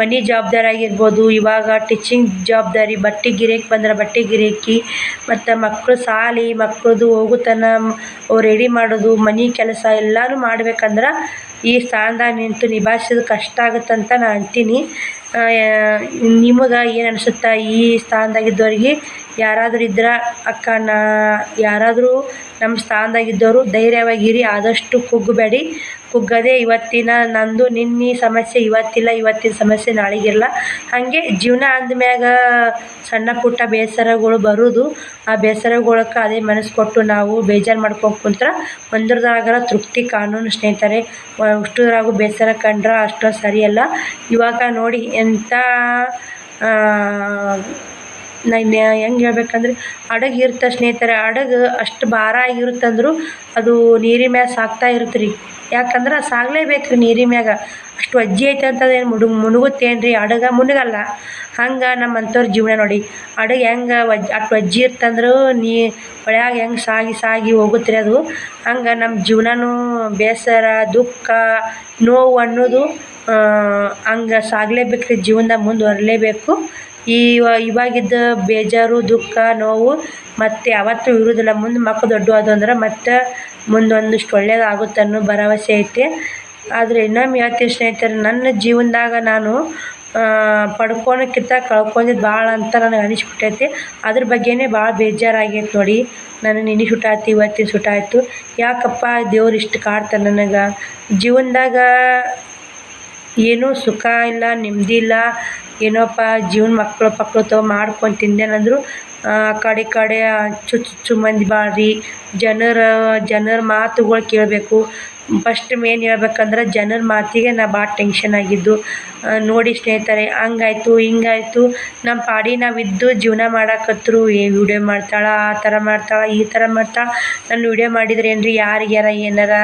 Speaker 1: ಮನೆ ಜವಾಬ್ದಾರಿ ಆಗಿರ್ಬೋದು, ಇವಾಗ ಟೀಚಿಂಗ್ ಜವಾಬ್ದಾರಿ, ಬಟ್ಟೆ ಗಿರೇಕಿ ಬಂದ್ರೆ ಬಟ್ಟೆ ಗಿರೇಕಿ, ಮತ್ತು ಮಕ್ಕಳು ಸಾಲಿ ಮಕ್ಕಳದು ಹೋಗುತನ ರೆಡಿ ಮಾಡೋದು, ಮನೆ ಕೆಲಸ ಎಲ್ಲನೂ ಮಾಡ್ಬೇಕಂದ್ರೆ ಈ ಸ್ಥಾನದಾಗ ನಿಂತು ನಿಭಾಯಿಸೋದು ಕಷ್ಟ ಆಗುತ್ತಂತ ನಾನು ಅಂತೀನಿ. ನಿಮಗೆ ಏನು ಅನಿಸುತ್ತೆ ಈ ಸ್ಥಾನದಾಗಿದ್ದವ್ರಿಗೆ? ಯಾರಾದರೂ ಇದ್ರೆ ಅಕ್ಕ ನಾ ಯಾರಾದರೂ ನಮ್ಮ ಸ್ಥಾನದಾಗಿದ್ದವರು ಧೈರ್ಯವಾಗಿರಿ, ಆದಷ್ಟು ಕುಗ್ಗಬೇಡಿ. ಕುಗ್ಗದೆ ಇವತ್ತಿನ ನಂದು, ನಿನ್ನೆ ಸಮಸ್ಯೆ, ಇವತ್ತಿಲ್ಲ, ಇವತ್ತಿನ ಸಮಸ್ಯೆ ನಾಳೆಗಿರಲ್ಲ ಹಾಗೆ ಜೀವನ ಅಂದಮ್ಯಾಗ ಸಣ್ಣ ಪುಟ್ಟ ಬೇಸರಗಳು ಬರೋದು. ಆ ಬೇಸರಗಳಕ್ಕೆ ಅದೇ ಮನಸ್ಸು ಕೊಟ್ಟು ನಾವು ಬೇಜಾರು ಮಾಡ್ಕೊಂಡು ಕುಂತ್ರೆ ಒಂದ್ರದಾಗರ ತೃಪ್ತಿ ಕಾನೂನು ಸ್ನೇಹಿತರೆ. ಅಷ್ಟುದ್ರಾಗೂ ಬೇಸರ ಕಂಡ್ರೆ ಅಷ್ಟೊಂದು ಸರಿಯಲ್ಲ. ಇವಾಗ ನೋಡಿ ಎಂಥ ನಾನು ಹೆಂಗೆ ಹೇಳ್ಬೇಕಂದ್ರೆ ಹಡಗು ಇರ್ತ ಸ್ನೇಹಿತರೆ ಹಡಗು ಅಷ್ಟು ಭಾರ ಆಗಿರುತ್ತಂದ್ರೂ ಅದು ನೀರಿನ ಮ್ಯಾಗ ಸಾಗ್ತಾ ಇರುತ್ತೆ ರೀ ಯಾಕಂದ್ರೆ ಸಾಗಲೇಬೇಕು ರೀ ನೀರಿನ ಮ್ಯಾಗ. ಅಷ್ಟು ಅಜ್ಜಿ ಐತೆ ಅಂತದೇನು ಮುಡು ಮುಳುಗುತ್ತೇನು ರೀ ಹಡಗ ಮುನುಗಲ್ಲ. ಹಂಗೆ ನಮ್ಮಂಥವ್ರ ಜೀವನ ನೋಡಿ. ಹಡಗು ಹೆಂಗೆ ವಜ್, ಅಷ್ಟು ಅಜ್ಜಿ ಇರ್ತಂದ್ರೂ ನೀ ಹೊಳ್ಯಾಗ ಹೆಂಗೆ ಸಾಗಿ ಸಾಗಿ ಹೋಗುತ್ತೆ ರೀ ಅದು. ಹಂಗೆ ನಮ್ಮ ಜೀವನನೂ ಬೇಸರ, ದುಃಖ, ನೋವು ಅನ್ನೋದು ಹಂಗೆ ಸಾಗಲೇಬೇಕು ರೀ ಜೀವನದಾಗ ಮುಂದುವರಲೇಬೇಕು ಇವ ಇವಾಗಿದ್ದ ಬೇಜಾರು, ದುಃಖ, ನೋವು, ಮತ್ತು ಯಾವತ್ತೂ ಇರುವುದಿಲ್ಲ. ಮುಂದೆ ಮಕ್ಕಳು ದೊಡ್ಡ ಆದವು ಅಂದ್ರೆ ಮತ್ತೆ ಮುಂದೆ ಒಂದಿಷ್ಟು ಒಳ್ಳೇದಾಗುತ್ತೆ ಅನ್ನೋ ಭರವಸೆ ಐತೆ. ಆದರೆ ಇನ್ನೊಮ್ಮೆ ಹೇಳ್ತೀನಿ ಸ್ನೇಹಿತರೆ, ನನ್ನ ಜೀವನದಾಗ ನಾನು ಪಡ್ಕೊಳಕ್ಕಿಂತ ಕಳ್ಕೊಂಡಿದ್ದು ಭಾಳ ಅಂತ ನನಗೆ ಅನಿಸ್ಬಿಟ್ಟೈತೆ. ಅದ್ರ ಬಗ್ಗೆನೇ ಭಾಳ ಬೇಜಾರಾಗೈತೆ ನೋಡಿ. ನಾನು ನಿನ್ನೆ ಸುಟ್ಟಾಯ್ತು, ಇವತ್ತಿನ ಸುಟ್ಟಾಯಿತು. ಯಾಕಪ್ಪ ದೇವ್ರು ಇಷ್ಟು ಕಾಡ್ತಾನೆ ನನಗೆ? ಜೀವನದಾಗ ಏನೂ ಸುಖ ಇಲ್ಲ, ನೆಮ್ಮದಿ ಇಲ್ಲ. ಏನೋಪ್ಪ, ಜೀವನ ಮಕ್ಕಳು ಪಕ್ಕಳು ತಗೋ ಮಾಡ್ಕೊಂಡು ತಿಂದೇನಂದ್ರು ಆ, ಕಡೆ ಕಡೆ ಚು ಚುಚ್ಚು ಮಂದಿ ಬಾರಿ ಜನರ ಜನರ ಮಾತುಗಳು ಕೇಳಬೇಕು. ಫಸ್ಟ್ ಮೇನ್ ಹೇಳ್ಬೇಕಂದ್ರೆ ಜನರ ಮಾತಿಗೆ ನಾ ಭಾಳ ಟೆನ್ಷನ್ ಆಗಿದ್ದು. ನೋಡಿ ಸ್ನೇಹಿತರೆ, ಹಂಗಾಯ್ತು, ಹಿಂಗಾಯ್ತು. ನಮ್ಮ ಪಾಡಿ ನಾವಿದ್ದು ಜೀವನ ಮಾಡಾಕತ್ರು, ಏ ವಿಡಿಯೋ ಮಾಡ್ತಾಳೆ, ಆ ಥರ ಮಾಡ್ತಾಳೆ, ಈ ಥರ ಮಾಡ್ತಾಳೆ. ನಾನು ವಿಡಿಯೋ ಮಾಡಿದ್ರೆ ಏನ್ರಿ, ಯಾರಿಗ್ಯಾರ ಏನಾರ,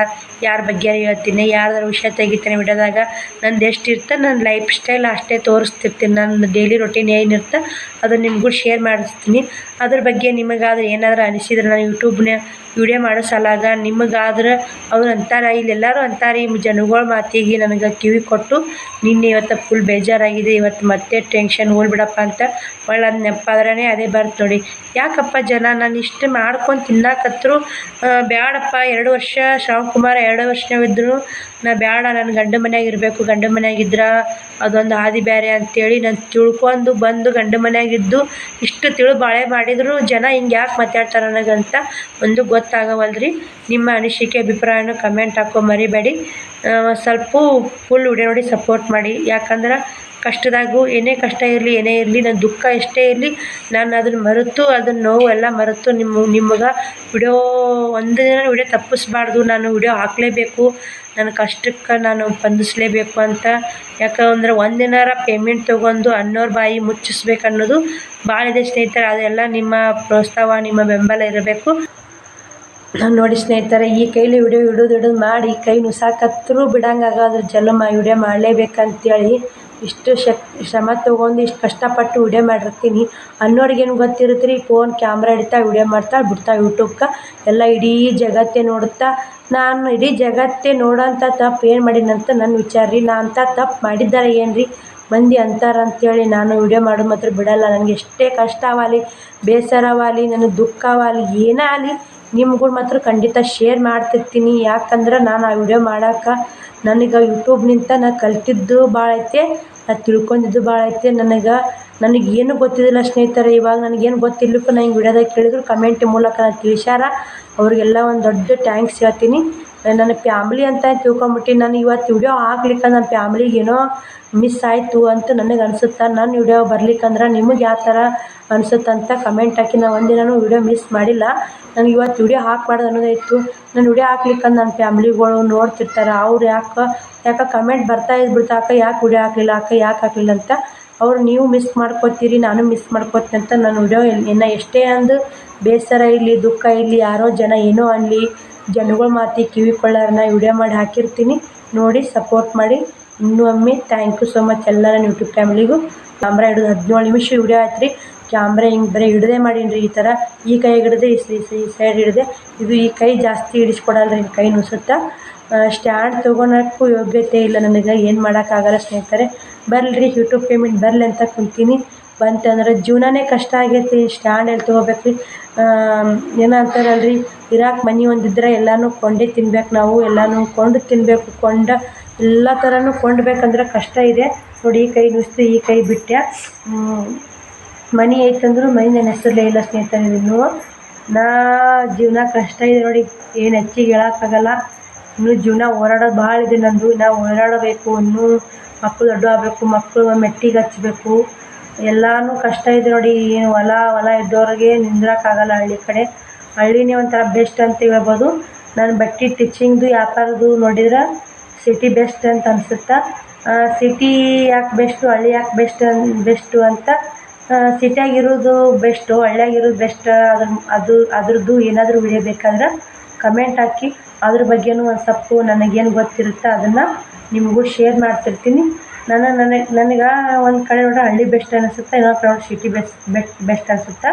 Speaker 1: ಯಾರ ಬಗ್ಗೆ ಹೇಳ್ತೀನಿ, ಯಾರ್ದಾರ ವಿಷಯ ತೆಗಿತೀನಿ ವಿಡಿಯೋದಾಗ. ನಂದು ಎಷ್ಟು ಇರ್ತೆ ನನ್ನ ಲೈಫ್ ಸ್ಟೈಲ್ ಅಷ್ಟೇ ತೋರಿಸ್ತಿರ್ತೀನಿ. ನನ್ನ ಡೈಲಿ ರೊಟೀನ್ ಏನಿರುತ್ತೆ ಅದನ್ನು ನಿಮಗೂ ಶೇರ್ ಮಾಡಿಸ್ತೀನಿ. ಅದ್ರ ಬಗ್ಗೆ ನಿಮಗಾದ್ರೆ ಏನಾದ್ರೂ ಅನಿಸಿದ್ರೆ ನಾನು ಯೂಟ್ಯೂಬ್ನ ವಿಡಿಯೋ ಮಾಡೋ ಸಲಾಗ ನಿಮಗಾದ್ರೆ ಅವ್ರು ಅಂತಾರೆ, ಇಲ್ಲೆಲ್ಲರೂ ಅಂತಾರೆ, ಈ ಜನಗಳ ಮಾತಿಗೆ ನನಗೆ ಕಿವಿ ಕೊಟ್ಟು ನಿನ್ನೆ ಇವತ್ತು ಫುಲ್ ಬೇಜಾರಾಗಿದೆ, ಇವತ್ತು ಮತ್ತೆ ಟೆನ್ಷನ್ ಹೋಗ್ಬಿಡಪ್ಪ ಅಂತ ಒಳ್ಳೆ ಅದು ನೆನಪಾದ್ರೇ ಅದೇ ಬರ್ತು ನೋಡಿ. ಯಾಕಪ್ಪ ಜನ ನಾನು ಇಷ್ಟು ಮಾಡ್ಕೊಂಡು ತಿನ್ನಾಕತ್ರು? ಬ್ಯಾಡಪ್ಪ, ಎರಡು ವರ್ಷ ಶ್ರಾವಣಕುಮಾರ ಎರಡು ವರ್ಷವಿದ್ರು ನಾ ಬ್ಯಾಡ ನನ್ನ ಗಂಡ ಮನೆಯಾಗ ಇರಬೇಕು, ಗಂಡ ಮನ್ಯಾಗ ಇದ್ರೆ. ಅದೊಂದು ಹಾದಿ ಬೇರೆ ಅಂತೇಳಿ ನಾನು ತಿಳ್ಕೊಂಡು ಬಂದು ಗಂಡ ಮನೆಯಾಗಿದ್ದು ಇಷ್ಟು ತಿಳು ಬಾಳೆ ಮಾಡಿದ್ರು. ಜನ ಹಿಂಗೆ ಯಾಕೆ ಮಾತಾಡ್ತಾರೆ ನನಗಂತ ಒಂದು ಗೊತ್ತಾಗವಲ್ರಿ ನಿಮ್ಮ ಅನಿಸಿಕೆ, ಅಭಿಪ್ರಾಯನ ಕಮೆಂಟ್ ಹಾಕೋ ಮರಿಬೇಡಿ. ಸ್ವಲ್ಪ ಫುಲ್ ವಿಡಿಯೋ ನೋಡಿ ಸಪೋರ್ಟ್ ಮಾಡಿ. ಯಾಕಂದ್ರೆ ಕಷ್ಟದಾಗೂ ಏನೇ ಕಷ್ಟ ಇರಲಿ, ಏನೇ ಇರಲಿ ನನ್ನ ದುಃಖ ಎಷ್ಟೇ ಇರಲಿ, ನಾನು ಅದನ್ನು ಮರೆತು ಅದನ್ನ ನೋವು ಎಲ್ಲ ಮರೆತು ನಿಮ್ಮ, ನಿಮಗೆ ವಿಡಿಯೋ ಒಂದು ದಿನ ವಿಡಿಯೋ ತಪ್ಪಿಸ್ಬಾರ್ದು. ನಾನು ವಿಡಿಯೋ ಹಾಕಲೇಬೇಕು. ನನ್ನ ಕಷ್ಟಕ್ಕೆ ನಾನು ಸ್ಪಂದಿಸಲೇಬೇಕು ಅಂತ. ಯಾಕಂದ್ರೆ ಒಂದಿನಾರ ಪೇಮೆಂಟ್ ತೊಗೊಂಡು ಅನ್ನೋರ ಬಾಯಿ ಮುಚ್ಚಿಸ್ಬೇಕು ಅನ್ನೋದು ಭಾಳ ಇದೆ ಸ್ನೇಹಿತರೆ, ಅದೆಲ್ಲ ನಿಮ್ಮ ಪ್ರೋತ್ಸಾಹ, ನಿಮ್ಮ ಬೆಂಬಲ ಇರಬೇಕು. ನೋಡಿ ಸ್ನೇಹಿತರೆ, ಈ ಕೈಲಿ ವಿಡಿಯೋ ಹಿಡಿದು ಹಿಡಿದು ಮಾಡಿ, ಕೈ ನುಸಾಕತ್ರೂ ಬಿಡಂಗಾಗದ್ರ ಜನ್ಮ ವಿಡಿಯೋ ಮಾಡಲೇಬೇಕಂತೇಳಿ ಇಷ್ಟು ಶಕ್, ಶ್ರಮ ತೊಗೊಂಡು ಇಷ್ಟು ಕಷ್ಟಪಟ್ಟು ವಿಡಿಯೋ ಮಾಡಿರ್ತೀನಿ. ಅನ್ನೋರಿಗೇನು ಗೊತ್ತಿರುತ್ತೆ ರೀ ಫೋನ್, ಕ್ಯಾಮ್ರಾ ಹಿಡಿತಾ ವಿಡಿಯೋ ಮಾಡ್ತಾ ಬಿಡ್ತಾ ಯೂಟ್ಯೂಬ್ಗೆ ಎಲ್ಲ ಇಡೀ ಜಗತ್ತೇ ನೋಡುತ್ತಾ, ನಾನು ಇಡೀ ಜಗತ್ತೇ ನೋಡೋಂಥ ತಪ್ಪು ಏನು ಮಾಡೀನಂತ ನನ್ನ ವಿಚಾರ ರೀ ನಾ ಅಂಥ ತಪ್ಪು ಮಾಡಿದ್ದಾರೆ ಏನು ರೀ ಮಂದಿ ಅಂತಾರೆ ಅಂತೇಳಿ ನಾನು ವಿಡಿಯೋ ಮಾಡೋದು ಮಾತ್ರ ಬಿಡಲ್ಲ, ನನಗೆ ಎಷ್ಟೇ ಕಷ್ಟವಾಗಲಿ ಬೇಸರವಾಗಲಿ ನನಗೆ ದುಃಖವಾಗಲಿ ಏನೇ ಆಗಲಿ ನಿಮ್ಗಳು ಮಾತ್ರ ಖಂಡಿತ ಶೇರ್ ಮಾಡ್ತಿರ್ತೀನಿ. ಯಾಕಂದ್ರೆ ನಾನು ಆ ವಿಡಿಯೋ ಮಾಡೋಕೆ ನನಗೆ ಯೂಟ್ಯೂಬ್ನಿಂದ ನಾನು ಕಲ್ತಿದ್ದು ಭಾಳ ಐತೆ, ನಾ ತಿಳ್ಕೊಂಡಿದ್ದು ಭಾಳ ಐತೆ. ನನಗೆ ನನಗೆ ಏನು ಗೊತ್ತಿದ್ದಿಲ್ಲ ಸ್ನೇಹಿತರೆ, ಇವಾಗ ನನಗೇನು ಗೊತ್ತಿರ್ಲಿಕ್ಕೂ ನಾನು ಹಿಂಗೆ ವಿಡಿಯೋದಾಗ ಕೇಳಿದ್ರು. ಕಮೆಂಟ್ ಮೂಲಕ ನಾನು ತಿಳಿಸ್ಯಾರ. ಅವ್ರಿಗೆಲ್ಲ ಒಂದು ದೊಡ್ಡ ಟ್ಯಾಂಕ್ಸ್ ಹೇಳ್ತೀನಿ. ನನ್ನ ಫ್ಯಾಮ್ಲಿ ಅಂತ ತಿಳ್ಕೊಂಬಿಟ್ಟು ನಾನು ಇವತ್ತು ವಿಡಿಯೋ ಹಾಕ್ಲಿಕ್ಕೆ ನನ್ನ ಫ್ಯಾಮ್ಲಿಗೆ ಏನೋ ಮಿಸ್ ಆಯಿತು ಅಂತ ನನಗೆ ಅನಿಸುತ್ತೆ, ನನ್ನ ವಿಡಿಯೋ ಬರ್ಲಿಕ್ಕಂದ್ರೆ ನಿಮಗೆ ಯಾವ ಥರ ಅನಿಸುತ್ತಂತ ಕಮೆಂಟ್ ಹಾಕಿ. ನಾನು ಒಂದಿನೂ ವಿಡಿಯೋ ಮಿಸ್ ಮಾಡಿಲ್ಲ. ನನಗೆ ಇವತ್ತು ವಿಡಿಯೋ ಹಾಕ್ಬಾರ್ದು ಅನ್ನೋದಾಯಿತು. ನಾನು ವಿಡಿಯೋ ಹಾಕ್ಲಿಕ್ಕಂದು ನನ್ನ ಫ್ಯಾಮ್ಲಿಗಳು ನೋಡ್ತಿರ್ತಾರೆ, ಅವ್ರು ಯಾಕೆ ಯಾಕೆ ಕಮೆಂಟ್ ಬರ್ತಾ ಇದ್ಬಿಡ್ತಾ, ಅಕ್ಕ ಯಾಕೆ ವಿಡಿಯೋ ಹಾಕ್ಲಿಲ್ಲ, ಅಕ್ಕ ಯಾಕೆ ಹಾಕಲಿಲ್ಲ ಅಂತ ಅವ್ರು ನೀವು ಮಿಸ್ ಮಾಡ್ಕೋತೀರಿ, ನಾನು ಮಿಸ್ ಮಾಡ್ಕೋತೀನಿ ಅಂತ ನಾನು ವಿಡಿಯೋ ಇನ್ನು ಎಷ್ಟೇ ಅಂದು ಬೇಸರ ಇರಲಿ, ದುಃಖ ಇರಲಿ, ಯಾರೋ ಜನ ಏನೋ ಅನ್ನಲಿ ಜನಗಳ ಮಾತಿ ಕಿವಿ ಕೊಳ್ಳಾರನ್ನ ವಿಡಿಯೋ ಮಾಡಿ ಹಾಕಿರ್ತೀನಿ. ನೋಡಿ ಸಪೋರ್ಟ್ ಮಾಡಿ. ಇನ್ನೂ ಒಮ್ಮೆ ಥ್ಯಾಂಕ್ ಯು ಸೊ ಮಚ್ ಎಲ್ಲ ನನ್ನ ಯೂಟ್ಯೂಬ್ ಫ್ಯಾಮಿಲಿಗೂ ಕ್ಯಾಮ್ರಾ ಹಿಡಿದು ಹದಿನೇಳು ನಿಮಿಷ ವಿಡಿಯೋ ಆಯ್ತು ರೀ ಕ್ಯಾಮ್ರಾ ಹಿಂಗೆ ಬರೀ ಹಿಡ್ದೇ ಮಾಡೀನಿ ರೀ ಈ ಥರ. ಈ ಕೈ ಹಿಡ್ದೆ, ಈ ಸೈಡ್ ಹಿಡಿದೆ. ಇದು ಈ ಕೈ ಜಾಸ್ತಿ ಹಿಡಿಸ್ಕೊಡಲ್ಲ ರೀ ಕೈ ನುಸುತ್ತಾ. ಸ್ಟ್ಯಾಂಡ್ ತೊಗೊಳಕ್ಕೂ ಯೋಗ್ಯತೆ ಇಲ್ಲ ನನಗೆ. ಏನು ಮಾಡೋಕ್ಕಾಗಲ್ಲ ಸ್ನೇಹಿತರೆ. ಬರ್ಲಿ ಯೂಟ್ಯೂಬ್ ಪೇಮೆಂಟ್ ಬರಲಿ ಅಂತ ಕುಂತೀನಿ. ಬಂತಂದ್ರೆ ಜೀವನನೇ ಕಷ್ಟ ಆಗೈತಿ ಸ್ಟ್ಯಾಂಡ್ ಎಲ್ಲಿ ತೊಗೋಬೇಕು ರೀ ಏನಂತಾರಲ್ರಿ ಅಂತಾರಲ್ರಿ ಇರಾಕ್ ಮನೆ ಒಂದಿದ್ರೆ ಎಲ್ಲನೂ ಕೊಂಡೇ ತಿನ್ಬೇಕು ನಾವು, ಎಲ್ಲಾನು ಕೊಂಡು ತಿನ್ನಬೇಕು ಕೊಂಡ ಎಲ್ಲ ಥರನೂ ಕೊಂಡ್ಬೇಕಂದ್ರೆ ಕಷ್ಟ ಇದೆ. ನೋಡಿ, ಈ ಕೈ ನುಸ್ತು ಈ ಕೈ ಬಿಟ್ಟೆ ಮನೆ ಐತಂದ್ರು ಮನೆ ನನ್ನ ಇಲ್ಲ ಸ್ನೇಹಿತರೆ ಇನ್ನೂ ನಾ ಜೀವನ ಕಷ್ಟ ಇದೆ ನೋಡಿ, ಏನು ಹೆಚ್ಚಿಗೆ ಹೇಳೋಕ್ಕಾಗಲ್ಲ. ಇನ್ನೂ ಜೀವನ ಹೋರಾಡೋದು ಭಾಳ ಇದೆ ನಂದು. ಇನ್ನು ಹೋರಾಡಬೇಕು ಇನ್ನೂ ಮಕ್ಕಳು ದೊಡ್ಡ ಆಗಬೇಕು, ಮಕ್ಕಳು ಮೆಟ್ಟಿಗೆ ಹಚ್ಬೇಕು. ಎಲ್ಲನೂ ಕಷ್ಟ ಇದೆ ನೋಡಿ, ಏನು ಹೊಲ ಹೊಲ ಇದ್ದವ್ರಿಗೆ ನಿಂದ್ರಕ್ಕಾಗಲ್ಲ ಹಳ್ಳಿ ಕಡೆ. ಹಳ್ಳಿನೇ ಒಂಥರ ಬೆಸ್ಟ್ ಅಂತ ಹೇಳ್ಬೋದು. ನಾನು ಬಟ್ಟೆ ಟಿಚಿಂಗ್ದು ವ್ಯಾಪಾರದ್ದು ನೋಡಿದ್ರೆ ಸಿಟಿ ಬೆಸ್ಟ್ ಅಂತ ಅನಿಸುತ್ತೆ? ಸಿಟಿ ಯಾಕೆ ಬೆಸ್ಟು ಹಳ್ಳಿ ಯಾಕೆ ಬೆಸ್ಟ್ ಅನ್ ಬೆಸ್ಟು ಅಂತ? ಸಿಟಿಯಾಗಿರೋದು ಬೆಸ್ಟು ಹಳ್ಳಿಯಾಗಿರೋದು ಬೆಸ್ಟ್ ಅದ್ರ, ಅದು, ಅದ್ರದ್ದು ಏನಾದರೂ ವಿಡಿಯೋ ಬೇಕಾದ್ರೆ ಕಮೆಂಟ್ ಹಾಕಿ. ಅದ್ರ ಬಗ್ಗೆನೂ ಒಂದು ಸ್ವಲ್ಪ ನನಗೇನು ಗೊತ್ತಿರುತ್ತೆ ಅದನ್ನು ನಿಮಗೂ ಶೇರ್ ಮಾಡ್ತಿರ್ತೀನಿ. ನನ್ನ ನನಗೆ ನನಗೆ ಒಂದು ಕಡೆ ನೋಡ್ರೆ ಹಳ್ಳಿ ಬೆಸ್ಟ್ ಅನಿಸುತ್ತೆ, ಇನ್ನೊಂದು ಕಡೆ ಸಿಟಿ ಬೆಸ್ಟ್ ಬೆಸ್ಟ್ ಬೆಸ್ಟ್ ಅನಿಸುತ್ತೆ.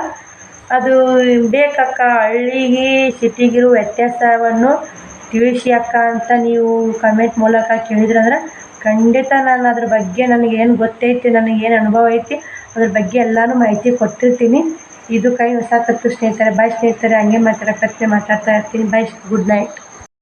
Speaker 1: ಅದು ಬೇಕಕ್ಕ, ಹಳ್ಳಿಗೆ ಸಿಟಿಗಿರೋ ವ್ಯತ್ಯಾಸವನ್ನು ತಿಳಿಸಿ ಅಕ್ಕ ಅಂತ ನೀವು ಕಮೆಂಟ್ ಮೂಲಕ ಕೇಳಿದ್ರಂದ್ರೆ ಖಂಡಿತ ನಾನು ಅದ್ರ ಬಗ್ಗೆ ನನಗೆ ಏನು ಗೊತ್ತೈತಿ, ನನಗೆ ಏನು ಅನುಭವ ಐತಿ, ಅದ್ರ ಬಗ್ಗೆ ಎಲ್ಲನೂ ಮಾಹಿತಿ ಕೊಟ್ಟಿರ್ತೀನಿ. ಇದು ಕೈ ಹೊಸ ಸ್ನೇಹಿತರೆ ಬಾಯ್ ಸ್ನೇಹಿತರೆ, ಹಂಗೆ ಮಾತಾಡಕತ್ತೆ ಮಾತಾಡ್ತಾ ಇರ್ತೀನಿ. Bye good night